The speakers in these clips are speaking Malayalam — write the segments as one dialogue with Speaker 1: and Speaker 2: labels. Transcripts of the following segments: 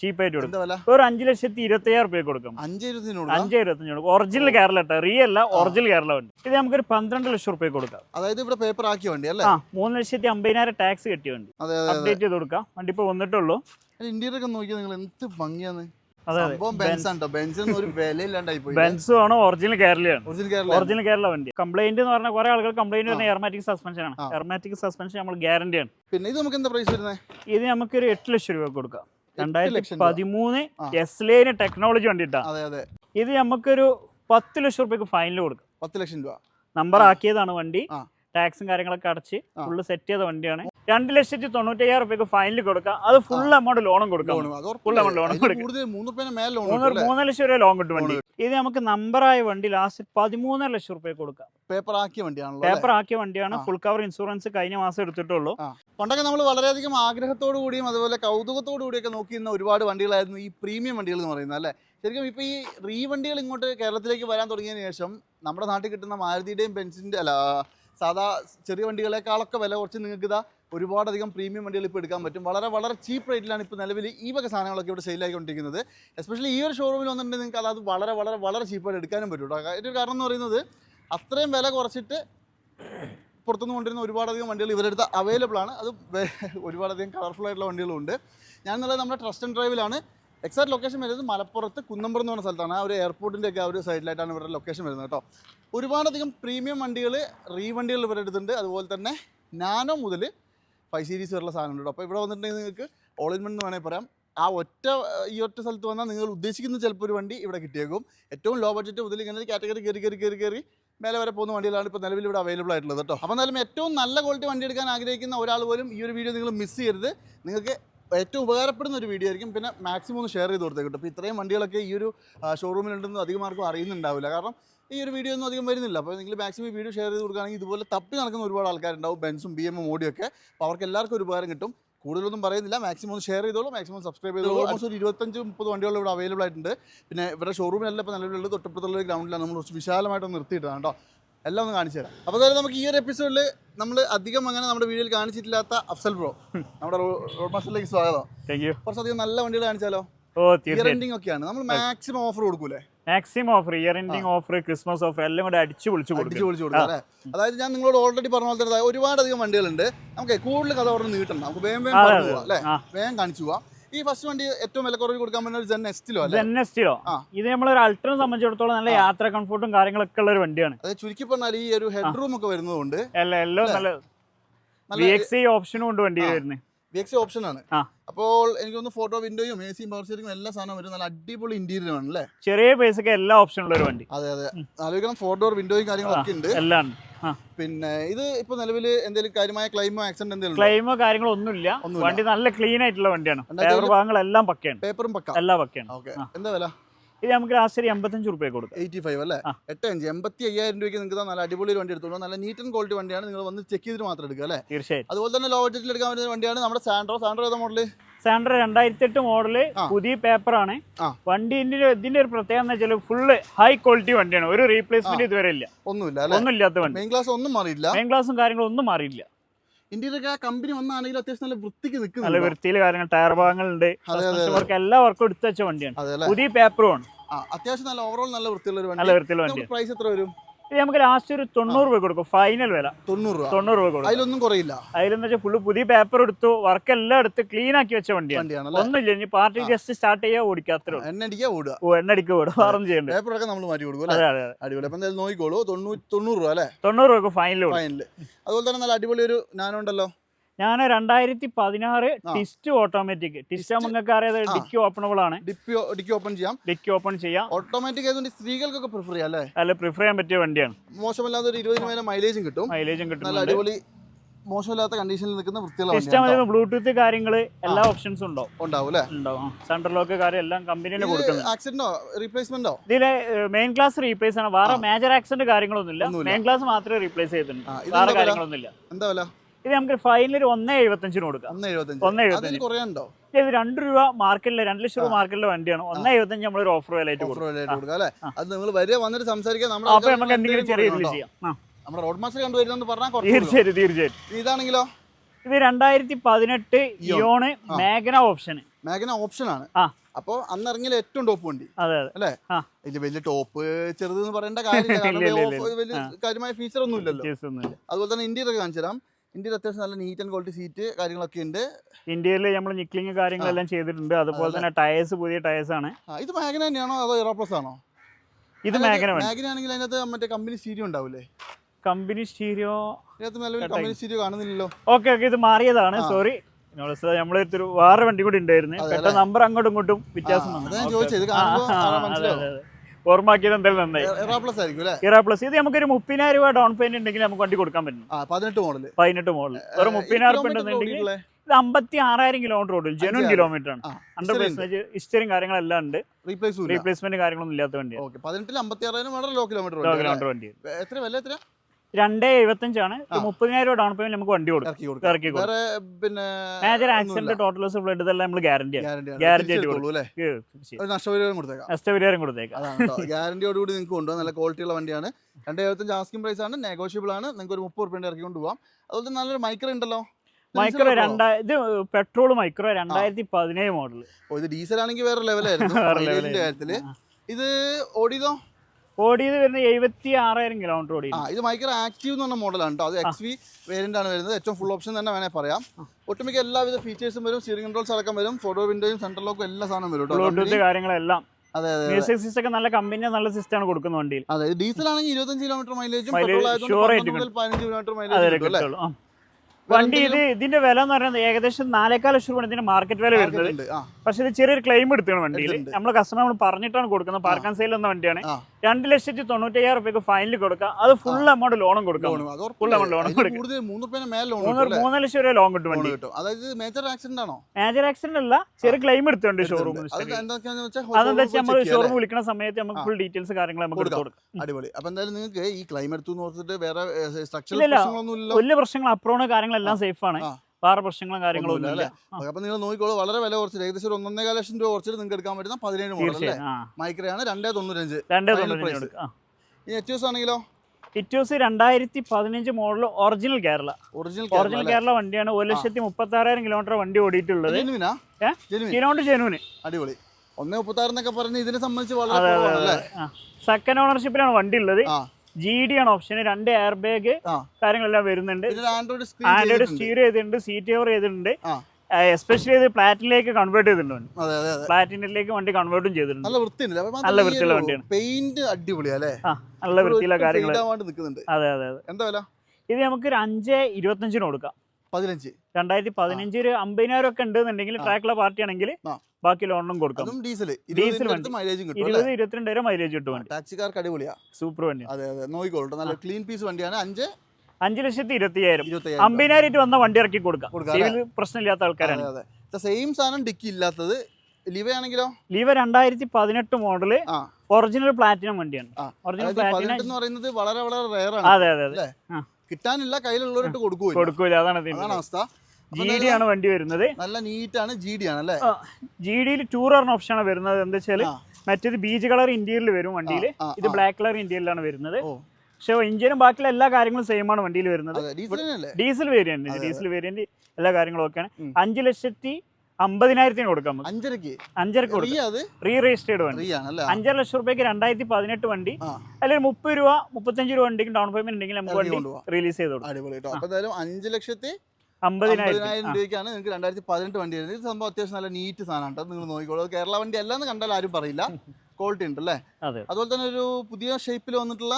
Speaker 1: ചീപ്പായിട്ട് കൊടുക്കും. ഒരു അഞ്ച് ലക്ഷത്തി ഇരുപത്തയ്യായിരം റുപ്യ കൊടുക്കും.
Speaker 2: അഞ്ച് കൊടുക്കും
Speaker 1: ഒറിജിനൽ കേരള കേട്ടോ റിയൽ അല്ല ഒറിജിനൽ കേരള വണ്ടി ഇത് നമുക്കൊരു പന്ത്രണ്ട് ലക്ഷം റുപ്യ കൊടുക്കാം.
Speaker 2: അതായത് ഇവിടെ പേപ്പർ ആക്കിയ വണ്ടി അല്ലേ?
Speaker 1: മൂന്ന് ലക്ഷത്തി അമ്പതിനായിരം ടാക്സ് കെട്ടിയ വണ്ടി. അപ്ഡേറ്റ് ചെയ്ത് കൊടുക്കാം. വണ്ടി ഇപ്പൊ വന്നിട്ടുള്ളൂ.
Speaker 2: ഇന്റീരിയർ ഒക്കെ നോക്കിയാൽ നിങ്ങൾ എന്ത് ഭംഗിയാന്ന് ആണ് ഒരു
Speaker 1: ഒറിജിനൽ കേരളയാണ്
Speaker 2: ഒറിജിനൽ കേരള
Speaker 1: വണ്ടി. കംപ്ലൈന്റ് എന്ന് പറഞ്ഞാൽ കുറെ ആളുകൾ കംപ്ലൈന്റ് വരുന്ന എയർമാറ്റിക് സസ്പെൻഷൻ ആണ്. എയർമാറ്റിക് സസ്പെൻഷൻ നമ്മൾ ഗ്യാരണ്ടി ആണ്.
Speaker 2: പിന്നെ ഇത് നമുക്ക് എന്താ പ്രൈസ് വരുന്നത്
Speaker 1: ഇത് നമുക്ക് ഒരു എട്ട് ലക്ഷം രൂപ കൊടുക്കാം. രണ്ടായിരത്തി പതിമൂന്ന്. എസ് ലൈന് ടെക്നോളജി വണ്ടിട്ടാ
Speaker 2: അതെ അതെ.
Speaker 1: ഇത് നമുക്കൊരു പത്ത് ലക്ഷം റുപ്യക്ക് ഫൈനൽ കൊടുക്കാം.
Speaker 2: പത്ത് ലക്ഷം രൂപ.
Speaker 1: നമ്പർ ആക്കിയതാണ് വണ്ടി. ടാക്സും കാര്യങ്ങളൊക്കെ അടച്ച്. ഫുള്ള് സെറ്റ് ചെയ്ത വണ്ടിയാണ്. രണ്ട് ലക്ഷത്തി തൊണ്ണൂറ്റയ്യായിരം റുപ്യക്ക് ഫൈനൽ കൊടുക്കുക അത് ഫുൾ എമൗണ്ട് ലോണും കൊടുക്കാം. ഫുൾ
Speaker 2: എമൗണ്ട് ലോണും കൊടുക്കും. മൂന്ന്
Speaker 1: ലക്ഷം രൂപ ലോൺ കിട്ടും വണ്ടി. ഇത് നമുക്ക് നമ്പറായ വണ്ടി ലാസ്റ്റ് പതിമൂന്നര ലക്ഷം റുപ്യ കൊടുക്കാം.
Speaker 2: പേപ്പർ ആക്കിയ വണ്ടിയാണ്
Speaker 1: പേപ്പർ ആക്കിയ വണ്ടിയാണ്. ഫുൾ കവർ ഇൻഷുറൻസ് കഴിഞ്ഞ മാസം എടുത്തിട്ടുള്ളൂ.
Speaker 2: പണ്ടൊക്കെ നമ്മൾ വളരെയധികം ആഗ്രഹത്തോടു കൂടിയും അതുപോലെ കൗതുകത്തോടു കൂടിയൊക്കെ നോക്കിയിരുന്ന ഒരുപാട് വണ്ടികളായിരുന്നു ഈ പ്രീമിയം വണ്ടികൾ എന്ന് പറയുന്നത് അല്ലേ? ശരിക്കും ഇപ്പോൾ ഈ റീ വണ്ടികൾ ഇങ്ങോട്ട് കേരളത്തിലേക്ക് വരാൻ തുടങ്ങിയതിന് ശേഷം നമ്മുടെ നാട്ടിൽ കിട്ടുന്ന മാരുതിയുടെയും ബെൻസിന്റെ അല്ല സാധാ ചെറിയ വണ്ടികളെക്കാളൊക്കെ വില കുറച്ച് നിങ്ങൾക്ക് ഇതാ ഒരുപാടധികം പ്രീമിയം വണ്ടികൾ ഇപ്പോൾ എടുക്കാൻ പറ്റും. വളരെ വളരെ ചീപ്പ് റേറ്റിലാണ് ഇപ്പോൾ നിലവിൽ ഈ വക സാധനങ്ങളൊക്കെ ഇവിടെ സെയിലായിക്കൊണ്ടിരിക്കുന്നത് എസ്പെഷ്യലി ഈ ഒരു ഷോറൂമിൽ വന്നിട്ടുണ്ടെങ്കിൽ നിങ്ങൾക്ക് അത് വളരെ വളരെ വളരെ ചീപ്പായിട്ട് എടുക്കാനും പറ്റും കേട്ടോ ഒരു കാരണം എന്ന് പറയുന്നത് അത്രയും വില കുറച്ചിട്ട് പുറത്തുനിന്ന് കൊണ്ടുവരുന്ന ഒരുപാടധികം വണ്ടികൾ ഇവരുടെ അടുത്ത് അവൈലബിൾ ആണ്. അത് ഒരുപാടധികം കളർഫുൾ ആയിട്ടുള്ള വണ്ടികളുണ്ട് ഞാൻ എന്നുള്ളത് നമ്മുടെ ട്രസ്റ്റ് ആൻഡ് ഡ്രൈവിലാണ് എക്സാക്ട് ലൊക്കേഷൻ വരുന്നത് മലപ്പുറത്ത് കുന്നമ്പുറം എന്ന് പറഞ്ഞ സ്ഥലത്താണ്. ആ ഒരു എയർപോർട്ടിന്റെ ഒക്കെ ആ ഒരു സൈഡിലായിട്ടാണ് ഇവരുടെ ലൊക്കേഷൻ വരുന്നത് കേട്ടോ ഒരുപാടധികം പ്രീമിയം വണ്ടികൾ റീ വണ്ടികൾ ഇവരുടെ അടുത്തുണ്ട്. അതുപോലെ തന്നെ നാനോ മുതൽ ഫൈവ് സീരീസ് വരെയുള്ള സാധനമുണ്ട് ഉണ്ട് അപ്പോൾ ഇവിടെ വന്നിട്ടുണ്ടെങ്കിൽ നിങ്ങൾക്ക് ഓൾ ഇൻ വൺ എന്ന് വേണമെങ്കിൽ പറയാം. ആ ഒറ്റ ഈ ഒറ്റ സ്ഥലത്ത് വന്നാൽ നിങ്ങൾ ഉദ്ദേശിക്കുന്ന ചിലപ്പോൾ ഒരു വണ്ടി ഇവിടെ കിട്ടിയേക്കും. ഏറ്റവും ലോ ബഡ്ജറ്റ് മുതൽ ഇങ്ങനെ കാറ്റഗറി കയറി കയറി കയറി കയറി മേലെ വരെ പോകുന്ന വണ്ടികളാണ് ഇപ്പോൾ നിലവിൽ ഇവിടെ അവൈലബിൾ ആയിട്ടുള്ളത് കേട്ടോ. അപ്പോൾ എന്തായാലും ഏറ്റവും നല്ല ക്വാളിറ്റി വണ്ടി എടുക്കാൻ ആഗ്രഹിക്കുന്ന ഒരാൾ പോലും ഈ ഒരു വീഡിയോ നിങ്ങൾ മിസ് ചെയ്യരുത്. നിങ്ങൾക്ക് ഏറ്റവും ഉപകാരപ്പെടുന്ന ഒരു വീഡിയോ ആയിരിക്കും. പിന്നെ മാക്സിമം ഒന്ന് ഷെയർ ചെയ്ത് കൊടുത്തേക്കും അപ്പോൾ ഇത്രയും വണ്ടികളൊക്കെ ഈ ഒരു ഷോറൂമിലുണ്ടെന്ന് അധികം ആർക്കും അറിയുന്നുണ്ടാവില്ല. കാരണം ഈ ഒരു വീഡിയോ ഒന്നും അധികം വരുന്നില്ല. അപ്പോൾ നിങ്ങൾ മാക്സിമം വീഡിയോ ഷെയർ ചെയ്ത് കൊടുക്കുകയാണെങ്കിൽ ഇതുപോലെ തപ്പി നടക്കുന്ന ഒരുപാട് ആൾക്കാരുണ്ടാവും. ബെൻസും ബി എമ്മും ഓടിയൊക്കെ അപ്പോൾ അവർക്ക് എല്ലാവർക്കും ഒരു ഉപകാരം കിട്ടും. കൂടുതലൊന്നും പറയുന്നില്ല. മാക്സിമം ഒന്ന് ഷെയർ ചെയ്തോളൂ. മാക്സിമം സബ്സ്ക്രൈബ് ചെയ്തോളൂ. ഓൾമോസ്റ്റ് ഒരു ഇരുപത്തഞ്ച് മുപ്പത് വണ്ടികൾ ഇവിടെ അവൈലബിൾ ആയിട്ടുണ്ട്. പിന്നെ ഇവിടെ ഷോറൂമിലല്ല ഇപ്പോൾ നിലവിലുള്ളത് തൊട്ടപ്പുറത്തുള്ള ഒരു ഗ്രൗണ്ടിലാണ് നമ്മൾ കുറച്ച് വിശാലമായിട്ട് നിർത്തിയിട്ടാണ് കേട്ടോ. എല്ലാം ഒന്ന് കാണിച്ചു തരാം. അപ്പോൾ അതായത് നമുക്ക് ഈ ഒരു എപ്പിസോഡിൽ നമ്മൾ അധികം അങ്ങനെ നമ്മുടെ വീഡിയോയിൽ കാണിച്ചിട്ടില്ലാത്ത അഫ്സൽ ബ്രോ നമ്മുടെ റോഡ് മാസ്റ്ററിലേക്ക് സ്വാഗതം. കുറച്ചധികം നല്ല വണ്ടികൾ കാണിച്ചാലോ?
Speaker 1: ഓ തീർച്ചയായും.
Speaker 2: ഒക്കെയാണ്. നമ്മൾ മാക്സിമം ഓഫർ കൊടുക്കൂലേ?
Speaker 1: Maximum offer year ending offer Christmas offer എല്ലാം കൂടെ അടിച്ചു പൊളിച്ചു
Speaker 2: അടിച്ചു വിളിച്ചു കൊടുക്കാം അതായത് ഞാൻ നിങ്ങളോട് ഓൾറെഡി പറഞ്ഞ പോലെ തന്നെ ഒരുപാടധികം വണ്ടികളുണ്ട്. നമുക്ക് കൂടുതൽ കഥ പറഞ്ഞ് നീട്ടണം നമുക്ക് വേഗം വേഗം
Speaker 1: അതെ,
Speaker 2: പറഞ്ഞു പോവാം അല്ലേ? വേഗം കാണിച്ചു പോവാം. ഈ ഫസ്റ്റ് വണ്ടി ഏറ്റവും വില കുറവ് കൊടുക്കാൻ പറ്റുന്ന ഒരു ജെൻ എസ്റ്റിലോ.
Speaker 1: ഇത് നമ്മളൊരു അൾട്രനെ സംബന്ധിച്ചിടത്തോളം നല്ല യാത്ര കംഫർട്ടും കാര്യങ്ങളൊക്കെ ഉള്ള ഒരു വണ്ടിയാണ്.
Speaker 2: അതായത് ചുരുക്കി പറഞ്ഞാൽ ഈ ഒരു ഹെഡ് റൂം ഒക്കെ വരുന്നതുകൊണ്ട്
Speaker 1: അല്ല എല്ലാം നല്ല ഓപ്ഷനും ഉണ്ട് വണ്ടി
Speaker 2: ആ.
Speaker 1: വരുന്നത്.
Speaker 2: വി എക്സ് ഓപ്ഷൻ ആണ്. അപ്പോൾ എനിക്ക് ഒന്ന് ഫോട്ടോ വിൻഡോയും എ സിയും പവർ സ്റ്റിയറിംഗും എല്ലാ സാധനവും വരും നല്ല അടിപൊളി ഇന്റീരിയർ ആണ് അല്ലേ?
Speaker 1: ചെറിയ പൈസക്ക് എല്ലാ ഓപ്ഷൻ ഉള്ള ഒരു വണ്ടി.
Speaker 2: അതെ അതെ. ആലോചിക്കണം ഫോർ ഡോർ വിൻഡോയും കാര്യങ്ങളൊക്കെ ഉണ്ട്.
Speaker 1: എല്ലാം
Speaker 2: പിന്നെ ഇത് ഇപ്പൊ നിലവിൽ എന്തെങ്കിലും കാര്യമായ ക്ലൈമോ ആക്സിഡന്റ് എന്തെങ്കിലും
Speaker 1: ക്ലെയിമോ കാര്യങ്ങളോ ഒന്നുമില്ല. വണ്ടി നല്ല ക്ലീൻ ആയിട്ടുള്ള വണ്ടിയാണ്. പേപ്പർ ഭാഗങ്ങളെല്ലാം പക്കയാണ്.
Speaker 2: പേപ്പറും പക്ക.
Speaker 1: എല്ലാം പക്കയാണ്.
Speaker 2: ഓക്കെ. എന്താ വില?
Speaker 1: ഇത് നമുക്ക് ലാസ്റ്റ് ഒരു എൺപത്തഞ്ച് റുപ്യ കൊടുക്കാം.
Speaker 2: എയ്റ്റി ഫൈവ് അല്ലേ. എട്ട് അഞ്ച്. എൺപത്തി അയ്യായിരം രൂപയ്ക്ക് നിങ്ങൾക്ക് നല്ല അടിപൊളി വണ്ടി എടുത്തോളൂ നല്ല നീറ്റ് ആൻഡ് ക്വാളിറ്റി വണ്ടിയാണ്. നിങ്ങൾ വന്ന് ചെക്ക് ചെയ്തിട്ട് മാത്രം എടുക്കുക അല്ലേ?
Speaker 1: തീർച്ചയായും.
Speaker 2: അതുപോലെ തന്നെ ലോ ബഡ്ജറ്റിൽ എടുക്കാൻ പറ്റുന്ന വണ്ടിയാണ് നമ്മുടെ സാൻഡ്രോ സാൻഡ്രോ ഏതാ മോഡൽ
Speaker 1: സാൻഡ്രോ രണ്ടായിരത്തി എട്ട്
Speaker 2: മോഡൽ
Speaker 1: പുതിയ പേപ്പറാണ് വണ്ടി ഇതിന്റെ ഒരു പ്രത്യേകത എന്ന് വെച്ചാൽ ഫുള്ള് ഹൈ ക്വാളിറ്റി വണ്ടിയാണ്. ഒരു റീപ്ലേസ്മെന്റ് ഇതുവരെ ഇല്ല.
Speaker 2: ഒന്നുമില്ല അല്ലേ?
Speaker 1: ഒന്നും ഇല്ലാത്ത വണ്ടി.
Speaker 2: മെയിൻ ക്ലാസ് ഒന്നും മാറിയില്ല
Speaker 1: മെയിൻ ക്ലാസും കാര്യങ്ങളും ഒന്നും മാറിയില്ല
Speaker 2: ഇന്ത്യയിലൊക്കെ ആ കമ്പനി വന്നാണെങ്കിൽ അത്യാവശ്യം നല്ല വൃത്തിക്ക്
Speaker 1: നല്ല
Speaker 2: നിൽക്കുന്നുണ്ട്
Speaker 1: വൃത്തിയിൽ കാര്യങ്ങൾ ടയർ ഭാഗങ്ങളുണ്ട്. വർക്ക് എല്ലാ വർക്കും എടുത്തു വെച്ച വണ്ടിയാണ്. പുതിയ പേപ്പറും ആണ്.
Speaker 2: അത്യാവശ്യം നല്ല ഓവറോൾ നല്ല വൃത്തിയുള്ള വണ്ടി. പ്രൈസ് എത്ര വരും?
Speaker 1: നമുക്ക് ലാസ്റ്റ് ഒരു തൊണ്ണൂറ് രൂപ കൊടുക്കും. ഫൈനൽ വില.
Speaker 2: തൊണ്ണൂറ് രൂപ.
Speaker 1: തൊണ്ണൂറ് രൂപ കൊടുക്കും.
Speaker 2: അതിലൊന്നും കുറയില്ല.
Speaker 1: അതിലെന്ന് വെച്ചാൽ ഫുള്ള് പുതിയ പേപ്പർ എടുത്തു വർക്ക് എല്ലാം എടുത്ത് ക്ലീൻ ആക്കി വെച്ച വണ്ടിയാണ്. ഒന്നുമില്ല ഇനി പാർട്ടി ജസ്റ്റ് സ്റ്റാർട്ട് ചെയ്യാൻ ഓടിക്കുക ഉള്ളൂ.
Speaker 2: എണ്ണടിക്കുക ഓടുക.
Speaker 1: ഓ എണ്ണടിക്ക് ഓടും വേറൊന്നും ചെയ്യണ്ട.
Speaker 2: പേപ്പറൊക്കെ നമ്മൾ മാറ്റി കൊടുക്കും അല്ലേ?
Speaker 1: അതെ അതെ അതെ.
Speaker 2: അടിപൊളി. അപ്പം എന്തായാലും നോക്കിക്കോളൂ. തൊണ്ണൂറ്റി തൊണ്ണൂറ് രൂപ അല്ലേ?
Speaker 1: തൊണ്ണൂറ് രൂപ ഫൈനൽ
Speaker 2: ഫൈനൽ അതുപോലെ തന്നെ നല്ല അടിപൊളി ഒരു ഞാനുണ്ടല്ലോ
Speaker 1: ഞാൻ രണ്ടായിരത്തി പതിനാറ് ടിസ്റ്റ് ഓട്ടോമാറ്റിക്. ടിസ്റ്റ് നിങ്ങൾക്ക് അറിയാതെ ഡിക്കി ഓപ്പണബിൾ ആണ്.
Speaker 2: ഡിക്കി ഓപ്പൺ ചെയ്യാം.
Speaker 1: ഡിക്കി ഓപ്പൺ ചെയ്യാം.
Speaker 2: ഓട്ടോമാറ്റിക് ആയതുകൊണ്ട് സ്ത്രീകൾക്കൊക്കെ പ്രിഫർ ചെയ്യാം അല്ലേ?
Speaker 1: നല്ല പ്രിഫർ ചെയ്യാൻ പറ്റിയ വണ്ടിയാണ്.
Speaker 2: മോശമല്ലാത്ത ഒരു ഇരുപതിന് മേലെ മൈലേജും കിട്ടും.
Speaker 1: മൈലേജും
Speaker 2: നല്ല അടിപൊളി മോശമില്ലാത്ത കണ്ടീഷനിൽ നിൽക്കുന്ന വൃത്തിയുള്ള
Speaker 1: ബ്ലൂടൂത്ത് കാര്യങ്ങൾ എല്ലാ ഓപ്ഷൻസും ഉണ്ടോ
Speaker 2: കേട്ടോ. ഉണ്ടാവും. അല്ലേ?
Speaker 1: ഉണ്ടാവും. സെൻട്രൽ ലോക്ക് കാര്യം എല്ലാം കമ്പനിയിൽ കൊടുക്കുന്നത്
Speaker 2: ആക്സിഡന്റോ റീപ്ലേസ്മെന്റോ
Speaker 1: ഇതിലെ മെയിൻ ക്ലാസ് റീപ്ലേസ് ആണ്. വേറെ മേജർ ആക്സിഡന്റ് കാര്യങ്ങളൊന്നുമില്ല.
Speaker 2: ഇല്ല
Speaker 1: മെയിൻ ക്ലാസ് മാത്രമേ റീപ്ലേസ് ചെയ്തിട്ടുണ്ട് വേറെ
Speaker 2: കാര്യങ്ങളൊന്നും
Speaker 1: ഇല്ല
Speaker 2: എന്താ
Speaker 1: ഇത് നമുക്ക് ഫൈനൽ ഒരു ഒന്നേ എഴുപത്തഞ്ചിന് കൊടുക്കാം
Speaker 2: ഒന്ന് എഴുപത്തഞ്ച്
Speaker 1: ഇത് രണ്ട് രൂപ മാർക്കറ്റിലെ രണ്ട് ലക്ഷം രൂപ മാർക്കറ്റിലെ വണ്ടിയാണ്. ഒന്നേ എഴുപത്തഞ്ച് ഓഫർ വിലയായിട്ട്
Speaker 2: ഓഫർ
Speaker 1: കൊടുക്കും.
Speaker 2: വിലയായിട്ട് അല്ലേ? അത് നിങ്ങൾ വന്നിട്ട്
Speaker 1: നമുക്ക് എന്തെങ്കിലും ചെറിയ ചെയ്യാം.
Speaker 2: നമ്മുടെ റോഡ് മാസ്റ്റർ കണ്ടുവരുന്നെന്ന് പറഞ്ഞാൽ.
Speaker 1: തീർച്ചയായും തീർച്ചയായും
Speaker 2: ഇതാണെങ്കിലോ?
Speaker 1: ഇത് രണ്ടായിരത്തി പതിനെട്ട്. ഇയോണ് മേഘന ഓപ്ഷൻ
Speaker 2: മാഗ്ന ഓപ്ഷൻ ആണ്. അപ്പോ അന്ന് ഇറങ്ങിയ ഏറ്റവും ടോപ്പ് വണ്ടി. അല്ലേ?
Speaker 1: ആ.
Speaker 2: വലിയ ടോപ്പ് ചെറുതെന്ന് പറയേണ്ട കാര്യമില്ല. കാര്യമായ ഫീച്ചർ ഒന്നും ഇല്ലല്ലോ അതുപോലെ തന്നെ ഇന്ത്യയിലൊക്കെ കാണിച്ചു തരാം ഇന്ത്യയിൽ അത്യാവശ്യം നല്ല നീറ്റ് ആൻഡ് ക്വാളിറ്റി സീറ്റ് കാര്യങ്ങളൊക്കെ ഉണ്ട്.
Speaker 1: ഇന്ത്യയിൽ നമ്മൾ നിക്ലിങ് കാര്യങ്ങളെല്ലാം ചെയ്തിട്ടുണ്ട്. അതുപോലെ തന്നെ ടയേഴ്സ് പുതിയ ടയേഴ്സ് ആണ്.
Speaker 2: ഇത് മാഗ്ന തന്നെയാണോ അതോ എറോപ്ലസ് ആണോ?
Speaker 1: ഇത് മാഗ്ന
Speaker 2: മാഗ്ന ആണെങ്കിൽ അതിനകത്ത് മറ്റേ കമ്പനി സ്റ്റീരിയോ ഉണ്ടാവില്ലേ
Speaker 1: കമ്പനി സ്റ്റീരിയോ
Speaker 2: കമ്പനി സ്റ്റീരിയോ കാണുന്നില്ലല്ലോ.
Speaker 1: ഓക്കെ ഓക്കെ ഇത് മാറിയതാണ്. സോറി നമ്മൾ വേറെ വണ്ടി കൂടി ഉണ്ടായിരുന്നു. നമ്പർ അങ്ങോട്ടും ഇങ്ങോട്ടും വ്യത്യാസം വന്നു.
Speaker 2: ചോദിച്ചത്.
Speaker 1: ഓർമ്മാക്കിയത് എന്തായാലും നന്നായി. ഇറാ പ്ലസ് ഇത് നമുക്കൊരു മുപ്പതിനായിരം രൂപ ഡൗൺ പേയ്മെന്റ് ഉണ്ടെങ്കിൽ നമുക്ക് വണ്ടി കൊടുക്കാൻ പറ്റും.
Speaker 2: പതിനെട്ട് മോഡൽ
Speaker 1: പതിനെട്ട് മോഡൽ ഒരു മുപ്പതിനായിരം രൂപ ഉണ്ടെന്നുണ്ടെങ്കിൽ ഇത് അമ്പത്തി ആറായിരം കിലോമീറ്റർ ഓടും ജെനുവൻ കിലോമീറ്റർ ആണ്.
Speaker 2: അണ്ടർ
Speaker 1: ഹൺഡ്രഡ് പെർസെന്റേജ് ഹിസ്റ്ററിയും കാര്യങ്ങളെല്ലാം ഉണ്ട്. റീപ്ലേസ്മെന്റ് കാര്യങ്ങളൊന്നും ഇല്ലാത്ത വണ്ടി
Speaker 2: ഓക്കെ പതിനെട്ടിൽ അമ്പത്തി ആറായിരം ലോ കിലോമീറ്റർ
Speaker 1: വണ്ടി.
Speaker 2: എത്ര വില എത്ര?
Speaker 1: രണ്ടേ എഴുപത്തഞ്ചാണ്. മുപ്പതിനായിരം രൂപ ഡൗൺ പേയ്മെന്റ് നമുക്ക് വണ്ടി കൊടുക്കും.
Speaker 2: ഇറക്കി പിന്നെ
Speaker 1: major accident total loss flood ഇതെല്ലാം നമ്മൾ ഗ്യാരണ്ടി
Speaker 2: ഗ്യാരണ്ടി നഷ്ടപരിഹാരം കൊടുത്തേക്കാം.
Speaker 1: നഷ്ടപരിഹാരം കൊടുത്തേക്കാം.
Speaker 2: അതാണ് ഗ്യാരണ്ടിയോട് കൂടി നിങ്ങൾക്ക് കൊണ്ടുപോകാം നല്ല ക്വാളിറ്റിയുള്ള വണ്ടിയാണ്. രണ്ടേ എഴുപത്തഞ്ച് ആസ്കിംഗ് പ്രൈസ് ആണ്. നെഗോഷ്യബിൾ ആണ്. നിങ്ങൾക്ക് ഒരു മുപ്പത് റുപ്യ ഇറക്കി കൊണ്ടുപോകാം. അതുപോലെ നല്ലൊരു മൈക്രോ ഉണ്ടല്ലോ.
Speaker 1: മൈക്രോ
Speaker 2: diesel ആണോ?
Speaker 1: രണ്ടാ ഇത് പെട്രോൾ മൈക്രോ രണ്ടായിരത്തി പതിനേഴ് മോഡൽ
Speaker 2: ഇത് ഡീസൽ ആണെങ്കിൽ വേറെ ലെവലായിരുന്നു കാര്യത്തിൽ. ഇത് ഓടിയതോ?
Speaker 1: ഓടിയത് വരുന്നത് എഴുപത്തി ആറായിരം കിലോമീറ്റർ ഓടി
Speaker 2: ആ ഇത് ഭയങ്കര ആക്റ്റീവ് എന്ന് പറഞ്ഞ മോഡലാണ് കേട്ടോ അത് എക്സ് വി വേരിയന്റ് ആണ് വരുന്നത്. ഏറ്റവും ഫുൾ ഓപ്ഷൻ തന്നെ വേണേ പറയാം. ഒട്ടുമിക്ക എല്ലാവിധ ഫീച്ചേഴ്സും വരും. സ്റ്റിയറിംഗ് കൺട്രോൾസ് അടക്കം വരും. ഫോട്ടോ വിൻഡോയും സെൻട്രൽ ലോക്കും എല്ലാ സാധനം വരും
Speaker 1: ബ്ലൂടൂത്ത് കാര്യങ്ങളെല്ലാം.
Speaker 2: അതെ അതെ
Speaker 1: മ്യൂസിക് സിസ്റ്റം ഒക്കെ നല്ല കമ്പനി നല്ല സിസ്റ്റമാണ് കൊടുക്കുന്ന വണ്ടിയിൽ.
Speaker 2: അതെ ഡീസൽ ആണെങ്കിൽ ഇരുപത്തഞ്ച് കിലോമീറ്റർ മൈലേജും പെട്രോൾ ആയതുകൊണ്ട് പതിനഞ്ച് കിലോമീറ്റർ മൈലേജ്
Speaker 1: വണ്ടി ഇത് ഇതിന്റെ വില എന്ന് പറയുന്നത് ഏകദേശം നാലേക്കാൽ ലക്ഷം രൂപ ഇതിന്റെ മാർക്കറ്റ് വില വരുന്നത്. പക്ഷെ ഇത് ചെറിയൊരു ക്ലെയിം എടുത്താണ് വണ്ടിയിൽ. നമ്മൾ കസ്റ്റമർ നമ്മൾ പറഞ്ഞിട്ടാണ് കൊടുക്കുന്നത്. പാർക്കാൻ സെയിൽ എന്ന വണ്ടിയാണ്. രണ്ട് ലക്ഷത്തി തൊണ്ണൂറ്റയ്യായിരം റുപ്യക്ക് ഫൈനൽ കൊടുക്കുക അത് ഫുൾ എമൗണ്ട് ലോണും കൊടുക്കാം. ഫുൾ
Speaker 2: എമൗണ്ട് ലോണും കൊടുക്കും. മൂന്ന്
Speaker 1: ലക്ഷം രൂപ ലോൺ കിട്ടും
Speaker 2: അതായത് മേജർ ആക്സിഡന്റ് ആണോ?
Speaker 1: മേജർ ആക്സിഡന്റ് അല്ല ചെറിയ ക്ലെയിം എടുത്തുണ്ട് ഷോറൂമിൽ അതെന്താ വെച്ചാൽ നമ്മൾ ഷോറൂം വിളിക്കുന്ന സമയത്ത് നമുക്ക് ഫുൾ ഡീറ്റെയിൽസ് കാര്യങ്ങൾ നമുക്ക്
Speaker 2: അടിപൊളി. അപ്പൊ എന്തായാലും നിങ്ങൾക്ക് ഈ ക്ലെയിം എടുത്തു നോക്കിട്ട് വേറെ സ്ട്രക്ചറൽ
Speaker 1: ഇല്ലില്ല. വലിയ പ്രശ്നങ്ങൾ അപ്രോണോ കാര്യങ്ങളെല്ലാം സേഫ് ആണ്. വേറെ പ്രശ്നങ്ങളും കാര്യങ്ങളും
Speaker 2: അപ്പൊ നിങ്ങൾ നോക്കിക്കോളൂ വളരെ വില കുറച്ചിട്ട് ഏകദേശം ഒരു ഒന്നേകാൽ ലക്ഷം രൂപ കുറച്ചിട്ട് നിങ്ങൾക്ക് എടുക്കാൻ പറ്റുന്ന പതിനേഴ് മോഡൽ മൈക്രയാണ് രണ്ടേ തൊണ്ണൂറ്റഞ്ച്.
Speaker 1: രണ്ടേ
Speaker 2: Final
Speaker 1: തൊണ്ണൂറ്റി
Speaker 2: ഈ എച്ച് ആണെങ്കിലോ?
Speaker 1: ഇറ്റോസ് രണ്ടായിരത്തി പതിനഞ്ച് model original Kerala.
Speaker 2: Original
Speaker 1: original Kerala വണ്ടിയാണ്. ഒരു ലക്ഷത്തി മുപ്പത്തി ആറായിരം കിലോമീറ്റർ വണ്ടി ഓടിയിട്ടുള്ളത്. കിലോമീറ്റർ ജനുവിന്
Speaker 2: അടിപൊളി. ഒന്നേ മുപ്പത്താറ് എന്നൊക്കെ പറഞ്ഞ് ഇതിനെ സംബന്ധിച്ച് വളരെ
Speaker 1: സെക്കൻഡ് ഓണർഷിപ്പിലാണ് വണ്ടി ഉള്ളത്. ജി ഡി ആണ് ഓപ്ഷൻ രണ്ട് എയർ ബാഗ് കാര്യങ്ങളെല്ലാം വരുന്നുണ്ട്.
Speaker 2: ആൻഡ്രോയിഡ്
Speaker 1: സ്റ്റീർ ചെയ്തിട്ടുണ്ട്. സീറ്റ് കവർ ചെയ്തിട്ടുണ്ട്. എസ്പെഷ്യലി ഇത് പ്ലാറ്റിനിലേക്ക് കൺവേർട്ട് ചെയ്തിട്ടുണ്ട്. പ്ലാറ്റിനിലേക്ക് വണ്ടി കൺവേർട്ടും ചെയ്തിട്ടുണ്ട്.
Speaker 2: നല്ല വൃത്തിയുണ്ട്.
Speaker 1: നല്ല വൃത്തിയുള്ള വണ്ടിയാണ്.
Speaker 2: പെയിന്റ്
Speaker 1: നല്ല വൃത്തിയിലുള്ള കാര്യങ്ങൾ അതെ അതെ അതെ.
Speaker 2: എന്താ വില?
Speaker 1: ഇത് നമുക്ക് ഒരു അഞ്ച് ഇരുപത്തഞ്ചിന് കൊടുക്കാം.
Speaker 2: പതിനഞ്ച്.
Speaker 1: രണ്ടായിരത്തി പതിനഞ്ച് ഒരു അമ്പതിനായിരം ഒക്കെ ഉണ്ടെന്നുണ്ടെങ്കിൽ
Speaker 2: എന്നുണ്ടെങ്കിൽ
Speaker 1: ട്രാക്കുള്ള പാർട്ടി ആണെങ്കിൽ ബാക്കി ലോണും കൊടുക്കാം.
Speaker 2: ഡീസൽ
Speaker 1: ഡീസൽ
Speaker 2: മൈലേജും കിട്ടും അല്ലേ
Speaker 1: ഇരുപത് ഇരുപത്തിരണ്ട് വരെ മൈലേജ് കിട്ടും വണ്ടി.
Speaker 2: ടാക്സിക്കാർക്ക് അടിപൊളിയാ.
Speaker 1: സൂപ്പർ വണ്ടി.
Speaker 2: അതെ അതെ. നോക്കിക്കോളൂ നല്ല ക്ലീൻ പീസ് വണ്ടിയാണ്. അഞ്ച്?
Speaker 1: അഞ്ച് ലക്ഷത്തി ഇരുപത്തി അയ്യായിരം
Speaker 2: ഇരുപത്തി
Speaker 1: അമ്പതിനായിരം വന്ന വണ്ടി ഇറക്കി കൊടുക്കാം. പ്രശ്നമില്ലാത്ത ആൾക്കാരാണ്.
Speaker 2: സെയിം സാധനം ഡിക്കി ഇല്ലാത്തത്. ലിവ ആണെങ്കിലോ?
Speaker 1: ലീവ രണ്ടായിരത്തി പതിനെട്ട്
Speaker 2: മോഡൽ
Speaker 1: ഒറിജിനൽ പ്ലാറ്റിനം വണ്ടിയാണ്. ഒറിജിനൽ പ്ലാറ്റിനം
Speaker 2: എന്ന് പറയുന്നത് വളരെ വളരെ റയർ ആണ്.
Speaker 1: അതെ അതെ അതെ.
Speaker 2: കിട്ടാനില്ല കയ്യിലുള്ളവരിട്ട് കൊടുക്കൂല
Speaker 1: കൊടുക്കൂല അതാണ്
Speaker 2: അതാണ് അവസ്ഥ.
Speaker 1: ജി ഡി ആണ് വണ്ടി വരുന്നത്.
Speaker 2: നല്ല നീറ്റാണ് ജി ഡി ആണ് അല്ലേ?
Speaker 1: ജി ഡിയിൽ ടൂർ പറഞ്ഞ ഓപ്ഷനാണ് വരുന്നത്. എന്താ വെച്ചാൽ മറ്റേത് ബീച്ച് കളർ ഇന്റീരിയൽ വരും വണ്ടിയിൽ ഇത് ബ്ലാക്ക് കളർ ഇന്റീരിയലാണ് വരുന്നത്. പക്ഷെ ഇഞ്ചിനും ബാക്കിയുള്ള എല്ലാ കാര്യങ്ങളും സെയിം ആണ് വണ്ടിയിൽ വരുന്നത്.
Speaker 2: ഡീസൽ
Speaker 1: വേരിയന്റ് ഡീസൽ വേരിയന്റ് എല്ലാ കാര്യങ്ങളും ഒക്കെയാണ്
Speaker 2: അഞ്ചു
Speaker 1: അഞ്ച് ലക്ഷത്തി അമ്പതിനായിരത്തിന് കൊടുക്കാം
Speaker 2: അഞ്ചരക്ക്
Speaker 1: അഞ്ചരക്ക്
Speaker 2: റീ
Speaker 1: കൊടുക്കാം. റീ രജിസ്റ്റേർഡ് വണ്ടി. അഞ്ചര ലക്ഷം രൂപയ്ക്ക് രണ്ടായിരത്തി പതിനെട്ട് വണ്ടി. അല്ലെങ്കിൽ മുപ്പത് രൂപ മുപ്പത്തഞ്ച് രൂപ ഉണ്ടെങ്കിൽ ഡൗൺ പേയ്മെന്റ് ഉണ്ടെങ്കിൽ നമുക്ക് വണ്ടി റിലീസ് ചെയ്ത് കൊടുക്കാം.
Speaker 2: അഞ്ച് ലക്ഷത്തി
Speaker 1: അമ്പതിനായിരം
Speaker 2: രൂപയ്ക്കാണ് നിങ്ങൾക്ക് രണ്ടായിരത്തി പതിനെട്ട് വണ്ടി വരുന്നത്. ഇത് സംഭവം അത്യാവശ്യം നല്ല നീറ്റ് സാധനമാണ് കേട്ടോ. നിങ്ങൾ നോക്കിക്കോളൂ. കേരള വണ്ടി അല്ലാന്ന് കണ്ടാൽ ആരും പറയില്ല. ക്വാളിറ്റി ഉണ്ട് അല്ലേ
Speaker 1: അതെ.
Speaker 2: അതുപോലെ തന്നെ ഒരു പുതിയ ഷേപ്പിൽ വന്നിട്ടുള്ള